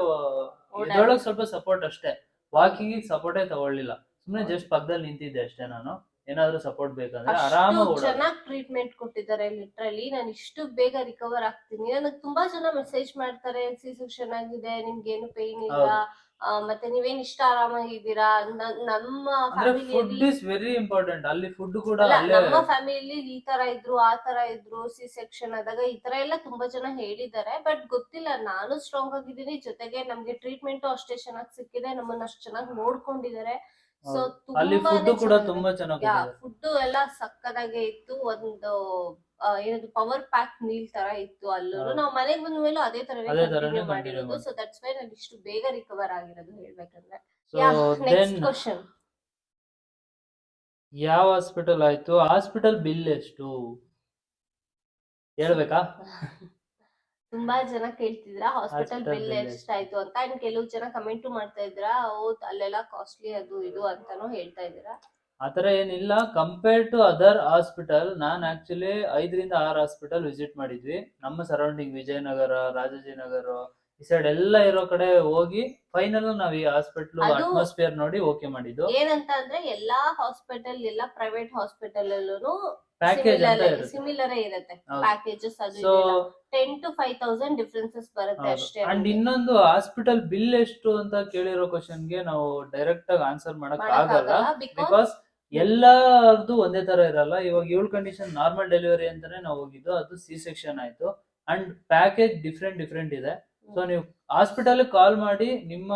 ಸ್ವಲ್ಪ ಸಪೋರ್ಟ್ ಅಷ್ಟೇ. ವಾಕಿಂಗ್ ಸಪೋರ್ಟೇ ತಗೊಳ್ಳಿಲ್ಲ. ಸುಮ್ನೆ ಜಸ್ಟ್ ಪಕ್ಕದಲ್ಲಿ ನಿಂತಿದ್ದೆ ಅಷ್ಟೇ ನಾನು. ಏನಾದ್ರೂ ಸಪೋರ್ಟ್ ಬೇಕಂದ್ರೆ ಅಷ್ಟು ಚೆನ್ನಾಗಿ ಟ್ರೀಟ್ಮೆಂಟ್ ಕೊಟ್ಟಿದ್ದಾರೆ ಲಿಟ್ರಲಿ ನಾನು ಇಷ್ಟು ಬೇಗ ರಿಕವರ್ ಆಗ್ತೀನಿ. ನನಗೆ ತುಂಬಾ ಜನ ಮೆಸೇಜ್ ಮಾಡ್ತಾರೆ ಸಿ ಸೆಕ್ಷನ್ ಆಗಿದೆ ನಿಮ್ಗೆ ಏನು ಪೇನ್ ಇಲ್ಲ ಹೌದು. ಆ, ಮತ್ತೆ ನೀವೇನ್ ಇಷ್ಟ ಆರಾಮಾಗಿದ್ದೀರಾ? ನ- ನಮ್ಮ ಫ್ಯಾಮಿಲಿ ಫುಡ್ ಫ್ಯಾಮಿಲಿಯಲ್ಲಿ ಇಸ್ ವೆರಿ ಇಂಪಾರ್ಟೆಂಟ್ ಅಲ್ಲಿ ಫುಡ್ ಕೂಡ ಅಲ್ಲೇ ನಮ್ಮ ಫ್ಯಾಮಿಲಿ ಈ ತರ ಇದ್ರು ಆ ತರ ಇದ್ರು ಸಿ ಸೆಕ್ಷನ್ ಆದಾಗ ಈ ತರ ಎಲ್ಲ ತುಂಬಾ ಜನ ಹೇಳಿದ್ದಾರೆ. ಬಟ್ ಗೊತ್ತಿಲ್ಲ ನಾನು ಸ್ಟ್ರಾಂಗ್ ಆಗಿದ್ದೀನಿ. ಜೊತೆಗೆ ನಮ್ಗೆ ಟ್ರೀಟ್ಮೆಂಟ್ ಅಷ್ಟೇ ಚೆನ್ನಾಗಿ ಸಿಕ್ಕಿದೆ. ನಮ್ಮನ್ನ ಅಷ್ಟು ಚೆನ್ನಾಗಿ ನೋಡ್ಕೊಂಡಿದ್ದಾರೆ. ಸೊ. ಅಲ್ಲಿ ಫುಡ್ ಕೂಡ ತುಂಬಾ ಚೆನ್ನಾಗಿ ಫುಡ್ ಎಲ್ಲ ಸಕ್ಕದಾಗೆ ಇತ್ತು. ಒಂದು ಏನದು ಪವರ್ ಪ್ಯಾಕ್ ಮೀಲ್ ತರ ಇತ್ತು ಅಲ್ಲೂ ನಾವು ಮನೆಗೆ ಬಂದ ಮೇಲೆ ಅದೇ ತರ ಮಾಡಿರೋದು. ಸೊ ದಟ್ಸ್ ವೈ ನಾನು ಇಷ್ಟು ಬೇಗ ರಿಕವರ್ ಆಗಿರೋದು ಹೇಳ್ಬೇಕಂದ್ರೆ. ಯಾವ ಹಾಸ್ಪಿಟಲ್ ಆಯ್ತು? ಹಾಸ್ಪಿಟಲ್ ಬಿಲ್ ಎಷ್ಟು? ಹೇಳ್ಬೇಕಾ? ತುಂಬಾ ಜನ ಕೇಳ್ತಿದ್ರ? ಹಾಸ್ಪಿಟಲ್ ಬಿಲ್ ಎಷ್ಟಾಯ್ತು ಅಂತ? ಅಂಡ್ ಕೆಲವು ಜನ ಕಮೆಂಟ್ ಮಾಡ್ತಾ ಇದ್ರ? ಹೌದ್ ಅಲ್ಲೆಲ್ಲ ಕಾಸ್ಟ್ಲಿ ಅದು ಇದು ಅಂತಾನು ಹೇಳ್ತಾ ಇದ್ದೀರಾ? ಆತರ ಏನಿಲ್ಲ. ಕಂಪೇರ್ ಟು ಅದರ್ ಹಾಸ್ಪಿಟಲ್ ನಾನ್ ಆಕ್ಚುಲಿ ಐದರಿಂದ ಆರು ಹಾಸ್ಪಿಟಲ್ ವಿಸಿಟ್ ಮಾಡಿದ್ವಿ. ನಮ್ಮ ಸರೌಂಡಿಂಗ್ ವಿಜಯನಗರ ರಾಜಾಜಿನಗರ ಈ ಸೈಡ್ ಎಲ್ಲ ಇರೋ ಕಡೆ ಹೋಗಿ ಫೈನಲ್ ನಾವ್ ಈ ಹಾಸ್ಪಿಟಲ್ ಅದು- ಅಟ್ಮಾಸ್ಫಿಯರ್ ನೋಡಿ ಓಕೆ ಮಾಡಿದ್ದು. ಏನಂತ ಅಂದ್ರೆ ಎಲ್ಲಾ ಹಾಸ್ಪಿಟಲ್ ಎಲ್ಲ ಪ್ರೈವೇಟ್ ಹಾಸ್ಪಿಟಲ್ ಅಲ್ಲೂ ಪ್ಯಾಕೇಜ್ ಅಂತ ಇರುತ್ತೆ. ಸಿಮಿಲರೇ ಇರುತ್ತೆ. ಹೌದು. ಪ್ಯಾಕೇಜಸ್ ಅದು so ten to five thousand differences ಬರುತ್ತೆ ಅಷ್ಟೇ ಅಂಡ್. ಇನ್ನೊಂದು ಹಾಸ್ಪಿಟಲ್ ಬಿಲ್ ಎಷ್ಟು ಅಂತ ಕೇಳಿರೋ ಕ್ವಶನ್ಗೆ ನಾವು ಡೈರೆಕ್ಟ್ ಆಗಿ ಆನ್ಸರ್ ಮಾಡಕ್ ಆಗಲ್ಲ. ಮಾಡಕ್ಕಾಗಲ್ಲ because ಬಿಕಾಸ್ ಎಲ್ಲರದು ಒಂದೇ ತರ ಇರಲ್ಲ. ಇವಾಗ ಏಳು ಕಂಡೀಷನ್ ನಾರ್ಮಲ್ ಡೆಲಿವರಿ ಅಂತಾನೆ ನಾವು ಹೋಗಿದ್ದು. ಅದು ಸಿ ಸೆಕ್ಷನ್ ಆಯ್ತು. ಅಂಡ್ ಪ್ಯಾಕೇಜ್ ಡಿಫ್ರೆಂಟ್ ಡಿಫ್ರೆಂಟ್ ಇದೆ. ಸೊ ನೀವು ಹಾಸ್ಪಿಟಲ್ ಕಾಲ್ ಮಾಡಿ ನಿಮ್ಮ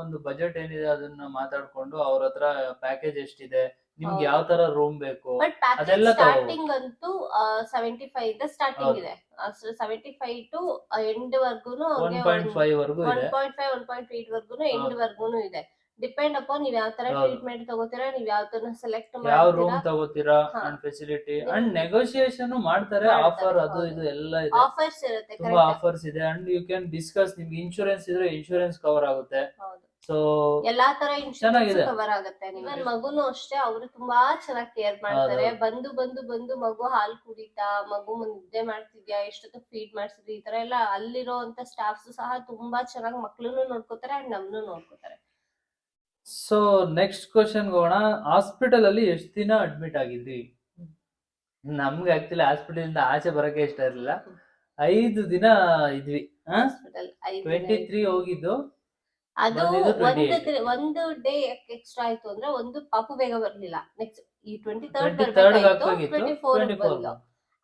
ಒಂದು ಬಜೆಟ್ ಏನಿದೆ ಅದನ್ನ ಮಾತಾಡ್ಕೊಂಡು ಅವ್ರ ಹತ್ರ ಪ್ಯಾಕೇಜ್ ಎಷ್ಟಿದೆ ನಿಮ್ಗೆ ಯಾವ ತರ ರೂಮ್ ಬೇಕು ಬಟ್ ಪ್ಯಾಕೇಜ್ ಅದೆಲ್ಲ ಸ್ಟಾರ್ಟಿಂಗ್ ಅಂತೂ ಸೆವೆಂಟಿ ಫೈವ್ ಇಂದ ಸ್ಟಾರ್ಟಿಂಗ್ ಹೌದು. ಇದೆ ಸೆವೆಂಟಿ ಫೈವ್ ಟು ಎಂಡ್ ವರ್ಗೂನು ಒನ್ ಪಾಯಿಂಟ್ ಫೈವ್ ವರ್ಗೂ ಒನ್ ಇದೆ point five one point eight ವರ್ಗೂನು end ವರ್ಗೂನು ಇದೆ ಡಿಪೆಂಡ್ ಅಪ್ ನೀವ್ ಯಾವ ತರ ಹೌದು. ಟ್ರೀಟ್ಮೆಂಟ್ ತಗೋತೀರಾ ನೀವ್ ಯಾವ ತರ ಸೆಲೆಕ್ಟ್ ಯಾವ ರೂಮ್ ಮಾಡ್ತೀರಾ ತಗೋತೀರಾ ಹಾ. ಅಂಡ್ ಫೆಸಿಲಿಟಿ ಅಂಡ್ ನೆಗೋಸಿಯೇಷನ್ ಮಾಡ್ತಾರೆ ಮಾಡ್ತಾರೆ, ಆಫರ್ ಅದು ಹೌದು. ಇದು ಎಲ್ಲ ಇದೆ ಆಫರ್ಸ್ ಇರುತ್ತೆ ತುಂಬಾ correct. ಆಫರ್ಸ್ ಇದೆ ಅಂಡ್ ಯು ಕ್ಯಾನ್ ಡಿಸ್ಕಸ್ ನಿಮ್ಗೆ ಇನ್ಶೂರೆನ್ಸ್ ಇದ್ರೆ ಇನ್ಶೂರೆನ್ಸ್ ಕವರ್ ಆಗುತ್ತೆ ಹೌದು. ಸೊ ಎಲ್ಲಾ ತರ ಇನ್ಶೂರೆನ್ಸ್ ಚೆನ್ನಾಗಿದೆ. ಕವರ್ ಆಗುತ್ತೆ. ಇವನ್ ಮಗುನು ಅಷ್ಟೇ ಅವರು ತುಂಬಾ ಚೆನ್ನಾಗಿ ಕೇರ್ ಮಾಡ್ತಾರೆ. ಬಂದು ಬಂದು ಬಂದು ಮಗು ಹಾಲು ಕುಡಿತಾ ಮಗು ನಿದ್ದೆ ಮಾಡ್ತಿದ್ಯಾ ಎಷ್ಟೊತ್ತು ಫೀಡ್ ಮಾಡ್ತಿದ್ರಿ ಈ ತರ ಎಲ್ಲ ಅಲ್ಲಿರೋಂತ ಸ್ಟಾಫ್ಸ್ ಸಹ ತುಂಬಾ ಚೆನ್ನಾಗಿ ಮಕ್ಳನ್ನು ನೋಡ್ಕೋತಾರೆ ಅಂಡ್ ನಮ್ನು ನೋಡ್ಕೋತಾರೆ. ಸೊ ನೆಕ್ಸ್ಟ್ ಕ್ವಶನ್ ಹೋಗೋಣ. ಹಾಸ್ಪಿಟಲ್ ಅಲ್ಲಿ ಎಷ್ಟು ದಿನ ಅಡ್ಮಿಟ್ ಆಗಿದ್ರಿ? ನಮ್ಗೆ ಆಕ್ಚುಲಿ ಹಾಸ್ಪಿಟಲ್ ಇಂದ ಆಚೆ ಬರಕ್ಕೆ ಇಷ್ಟ ಇರಲಿಲ್ಲ. ಐದು ದಿನ ಇದ್ವಿ. ಟ್ವೆಂಟಿ ತ್ರೀ ಹೋಗಿದ್ದು. ಅದು ಒಂದು ಒಂದು ಡೇ ಎಕ್ಸ್ಟ್ರಾ ಆಯ್ತು ಅಂದ್ರೆ ಒಂದು ಪಾಪು ಬೇಗ ಬರ್ಲಿಲ್ಲ. ನೆಕ್ಸ್ಟ್ ಈ twenty third twenty four twenty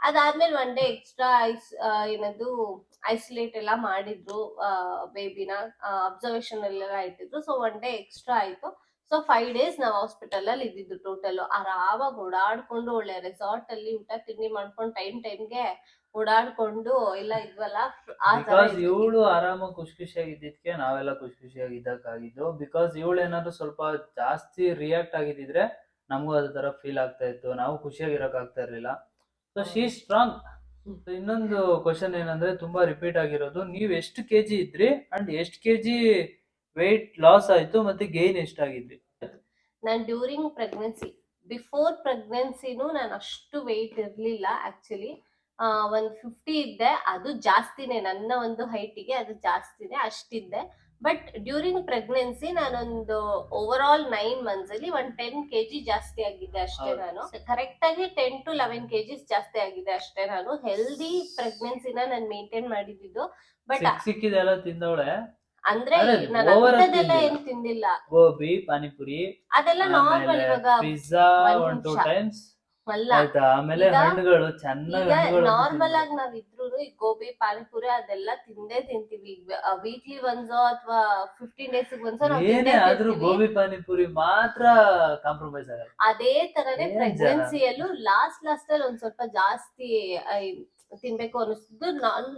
ಅದಾದ್ಮೇಲೆ ಒನ್ ಡೇ ಎಕ್ಸ್ಟ್ರಾ ಐಸ್ ಏನದು ಐಸೋಲೇಟ್ ಎಲ್ಲ ಮಾಡಿದ್ರು ಬೇಬಿನ ಅಬ್ಸರ್ವೇಷನ್ ಅಲ್ಲೆಲ್ಲ ಇಟ್ಟಿದ್ರು. ಸೊ ಒನ್ ಡೇ ಎಕ್ಸ್ಟ್ರಾ ಆಯ್ತು. ಸೊ ಫೈವ್ ಡೇಸ್ ನಾವು ಹಾಸ್ಪಿಟಲ್ ಅಲ್ಲಿ ಇದ್ದಿದ್ದು ಟೋಟಲ್ ಆರಾಮಾಗಿ ಓಡಾಡ್ಕೊಂಡು ಒಳ್ಳೆ ರೆಸಾರ್ಟ್ ಅಲ್ಲಿ ಊಟ ತಿಂಡಿ ಮಾಡ್ಕೊಂಡು ಟೈಮ್ ಟೈಮ್ಗೆ ಓಡಾಡ್ಕೊಂಡು ಎಲ್ಲ ಇದ್ವಲ್ಲ ಆ ತರ ಬಿಕಾಸ್ ಇವಳು ಆರಾಮಾಗಿ ಖುಷಿ ಖುಷಿಯಾಗಿ ಇದ್ದಿದ್ಕೆ ನಾವೆಲ್ಲ ಖುಷಿ ಖುಷಿಯಾಗಿ ಇದ್ದಕ್ಕಾಗಿದ್ದು ಬಿಕಾಸ್ ಇವಳು ಏನಾದ್ರು ಸ್ವಲ್ಪ ಜಾಸ್ತಿ ರಿಯಾಕ್ಟ್ ಆಗಿದ್ದಿದ್ರೆ ನಮಗೂ ಅದೇ ತರ ಫೀಲ್ ಆಗ್ತಾ ಇತ್ತು. ನಾವು ಖುಷಿಯಾಗಿರಕ್ ಆಗ್ತಾ ಇರ್ಲಿಲ್ಲ. So she strong. ಇನ್ನೊಂದು ಕ್ವಶನ್ ಏನಂದ್ರೆ ತುಂಬಾ ರಿಪೀಟ್ ಆಗಿರೋದು. ನೀವ್ ಎಷ್ಟು ಕೆಜಿ ಇದ್ರಿ ಅಂಡ್ ಎಷ್ಟು ಕೆಜಿ ವೆಯ್ಟ್ ಲಾಸ್ ಆಯ್ತು ಮತ್ತೆ ಗೇನ್ ಎಷ್ಟಾಗಿದ್ರಿ? ನಾನ್ ಡ್ಯೂರಿಂಗ್ ಪ್ರೆಗ್ನೆನ್ಸಿ ಬಿಫೋರ್ ಪ್ರೆಗ್ನೆನ್ಸಿನೂ ನಾನು ಅಷ್ಟು ವೆಯ್ಟ್ ಇರ್ಲಿಲ್ಲ ಆಕ್ಚುಲಿ ಒಂದ್ ಫಿಫ್ಟಿ ಇದ್ದೆ ಅದು ಜಾಸ್ತಿನೇ. ನನ್ನ ಒಂದು ಹೈಟಿಗೆ ಅದು ಜಾಸ್ತಿನೇ ಅಷ್ಟಿದ್ದೆ. ಬಟ್ ಡ್ಯೂರಿಂಗ್ ಪ್ರೆಗ್ನೆನ್ಸಿ ನಾನೊಂದು ಓವರ್ ಆಲ್ ನೈನ್ ಮಂತ್ಸ್ ಅಲ್ಲಿ ಒಂದ್ ಟೆನ್ ಕೆಜಿ ಜಾಸ್ತಿ ಆಗಿದೆ ಅಷ್ಟೇ ನಾನು. ಕರೆಕ್ಟ್ ಆಗಿ ಟೆನ್ ಟು ಲೆವೆನ್ ಕೆಜಿಸ್ ಜಾಸ್ತಿ ಆಗಿದೆ ಅಷ್ಟೇ ನಾನು. ಹೆಲ್ದಿ ಪ್ರೆಗ್ನೆನ್ಸಿನ ನಾನು ಮೇಂಟೈನ್ ಮಾಡಿದ್ದು. ಬಟ್ ಸಿಕ್ ಸಿಕ್ಕಿದೆಲ್ಲ ತಿಂದವಳೆ? ಅಂದ್ರೆ ಅದೇ, ನಾನು ಅಂಥದ್ದೆಲ್ಲ ತಿಂದಿಲ್ಲ. ಏನ್ ತಿಂದಿಲ್ಲ. ಗೋಬಿ ಪಾನಿಪುರಿ ಅದೆಲ್ಲ ನಾರ್ಮಲ್ ಇವಾಗ ಪಿಜ್ಜಾ ಒನ್ ಟೂ ಟೈಮ್ಸ್ ಅಲ್ಲ ಆಯ್ತಾ? ಆಮೇಲೆ ಈಗ- ಹಣ್ಣುಗಳು ಚೆನ್ನಾಗಿ ಈಗ ಹಣ್ಣುಗಳು ನಾರ್ಮಲ್ ಆಗಿ ನಾವ್ ಇದ್ರು ಈ ಗೋಬಿ ಪಾನಿಪುರಿ ಅದೆಲ್ಲ ತಿಂದೇ ತಿಂತೀವಿ. ವೀಕ್ಲಿ ಒನ್ಸೋ ಅಥವಾ ಫಿಫ್ಟೀನ್ ಡೇಸ್ ಒಂದ್ಸೋ ನಾವ್ ಏನೇ ತಿಂದೇ ಆದ್ರೂ ತಿಂತೀವಿ. ಗೋಬಿ ಪಾನಿಪುರಿ ಮಾತ್ರ ಕಾಂಪ್ರಮೈಸ್ ಆಗಲ್ಲ. ಅದೇ ತರನೇ ಏನ್ ಜನ? ಪ್ರೆಗ್ನೆನ್ಸಿಯಲ್ಲೂ ಲಾಸ್ಟ್ ಲಾಸ್ಟ್ ಅಲ್ಲಿ ಒಂದ್ ಸ್ವಲ್ಪ ಜಾಸ್ತಿ ತಿನ್ಬೇಕು ಅನಿಸ್ತಿದ್ದು